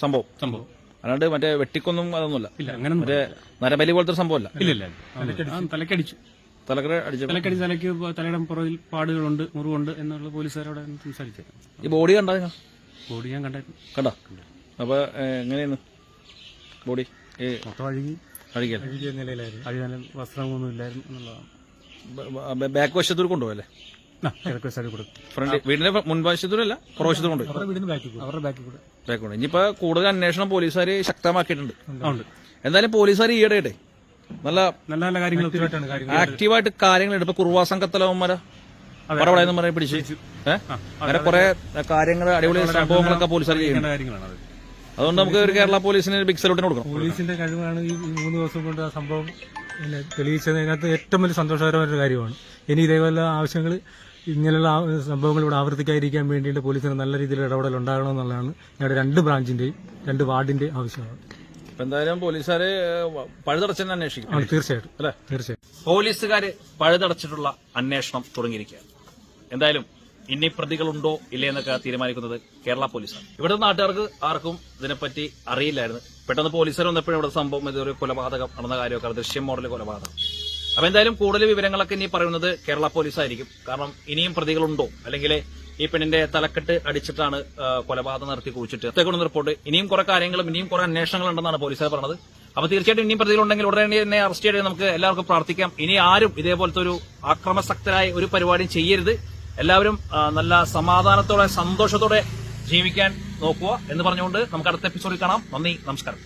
സംഭവം. സംഭവം. അല്ലാണ്ട് മറ്റേ വെട്ടിക്കൊന്നും അതൊന്നുമില്ല. ഇല്ല അങ്ങനെ മറ്റേ നരബലി പോലത്തെ ഒരു സംഭവമല്ല. ഇല്ല ഇല്ല ആ, തലക്കടിച്ചു തലക്കട അടിച്ചപ്പോ തലക്കടി തലയ്ക്ക് തലയുടെ പുറകിൽ പാടുകളുണ്ട് മുറിവുണ്ട് എന്നുള്ള പോലീസുകാരോട് സംസാരിച്ചത്. ഈ ബോഡി കണ്ടാ നിങ്ങൾ? ബോഡി ഞാൻ കണ്ടായിരുന്നു. കണ്ട? അപ്പൊ ഏ, എങ്ങനെയാണ്? ബോഡി? ഈ മൊത്തം അഴുകി. അടിക്കൽ അഴുകിയ നിലയിലായിരുന്നു. അഴുകാനും വസ്ത്രമൊന്നും ഇല്ലായിരുന്നു എന്നുള്ളതാണ്. ബാക്ക് വശത്തൂർ കൊണ്ടുപോകല്ലേ കിഴക്ക് സൈഡിൽ ഫ്രണ്ട് വീടിന്റെ മുൻവശത്തൂരല്ല പുറവശത്തൂർ കൊണ്ടുപോയി. അവരുടെ വീടിന് ബാക്കിൽ കൂടെ. അവരുടെ ബാക്കിൽ കൂടെ. ബാക്ക് കൊണ്ട് ഇനിയിപ്പോ കൂടുതൽ അന്വേഷണം പോലീസുകാർ ശക്തമാക്കിയിട്ടുണ്ട്. ഉണ്ട്. എന്തായാലും പോലീസുകാർ ഈയിടെ നല്ല നല്ല നല്ല കാര്യങ്ങൾ ആക്റ്റീവായിട്ട് കാര്യങ്ങൾ എടുപ്പ് കുറുവാ സംഘത്തലവന്മാരെ പറഞ്ഞ് പിടിച്ച്. അങ്ങനെ കുറെ കാര്യങ്ങൾ അടിപൊളി സംഭവങ്ങളൊക്കെ പോലീസുകാർ ചെയ്യുന്നുണ്ട്. അതുകൊണ്ട് നമുക്ക് ഒരു കേരള പോലീസിന് ബിഗ് സല്യൂട്ടിന് കൊടുക്കണം. പോലീസിന്റെ കഴിവാണ് ഈ മൂന്ന് ദിവസം കൊണ്ട് ആ സംഭവം പിന്നെ തെളിയിച്ചത്. അതിനകത്ത് ഏറ്റവും വലിയ സന്തോഷകരമായ ഒരു കാര്യമാണ്. ഇനി ഇതേപോലെ ആവശ്യങ്ങൾ ഇങ്ങനെയുള്ള സംഭവങ്ങൾ ഇവിടെ ആവർത്തിക്കാതിരിക്കാൻ വേണ്ടിയിട്ട് പോലീസിന് നല്ല രീതിയിൽ ഇടപെടൽ ഉണ്ടാകണം എന്നുള്ളതാണ് ഞങ്ങളുടെ രണ്ട് ബ്രാഞ്ചിന്റെയും രണ്ട് വാർഡിന്റെ ആവശ്യമാണ് എന്തായാലും പോലീസുകാര് പഴുതടച്ചെന്ന് അന്വേഷിക്കും. തീർച്ചയായിട്ടും. അല്ലേ? പോലീസുകാര് പഴുതടച്ചിട്ടുള്ള അന്വേഷണം തുടങ്ങിയിരിക്കുകയാണ്. എന്തായാലും ഇനി പ്രതികളുണ്ടോ ഇല്ലേ എന്നൊക്കെ തീരുമാനിക്കുന്നത് കേരള പോലീസാണ് ഇവിടുത്തെ നാട്ടുകാർക്ക് ആർക്കും ഇതിനെപ്പറ്റി അറിയില്ലായിരുന്നു. പെട്ടെന്ന് പോലീസുകാർ വന്നപ്പോഴും ഇവിടെ സംഭവം ഇതൊരു കൊലപാതകം നടന്ന കാര്യമൊക്കെ. ദൃശ്യം മോഡൽ കൊലപാതകം. അപ്പൊ എന്തായാലും കൂടുതൽ വിവരങ്ങളൊക്കെ ഇനി പറയുന്നത് കേരള പോലീസായിരിക്കും കാരണം ഇനിയും പ്രതികളുണ്ടോ? അല്ലെങ്കിൽ ഈ പെണ്ണിന്റെ തലക്കെട്ട് അടിച്ചിട്ടാണ് കൊലപാതകം നടത്തി കുഴിച്ചിട്ട്. ഇത്തേക്കൊണ്ടുന്ന റിപ്പോർട്ട്. ഇനിയും കുറെ കാര്യങ്ങളും ഇനിയും കുറെ അന്വേഷണങ്ങൾ ഉണ്ടെന്നാണ് പോലീസുകാർ പറഞ്ഞത്. അപ്പൊ തീർച്ചയായിട്ടും ഇനിയും പ്രതികളുണ്ടെങ്കിൽ ഉടനെ തന്നെ അറസ്റ്റ് ചെയ്ത് നമുക്ക് എല്ലാവർക്കും പ്രാർത്ഥിക്കാം. ഇനി ആരും ഇതേപോലത്തെ ഒരു ആക്രമസക്തരായ ഒരു പരിപാടിയും ചെയ്യരുത്. എല്ലാവരും നല്ല സമാധാനത്തോടെ സന്തോഷത്തോടെ ജീവിക്കാൻ നോക്കുക എന്ന് പറഞ്ഞുകൊണ്ട് നമുക്ക് അടുത്ത എപ്പിസോഡിൽ കാണാം. നന്ദി നമസ്കാരം.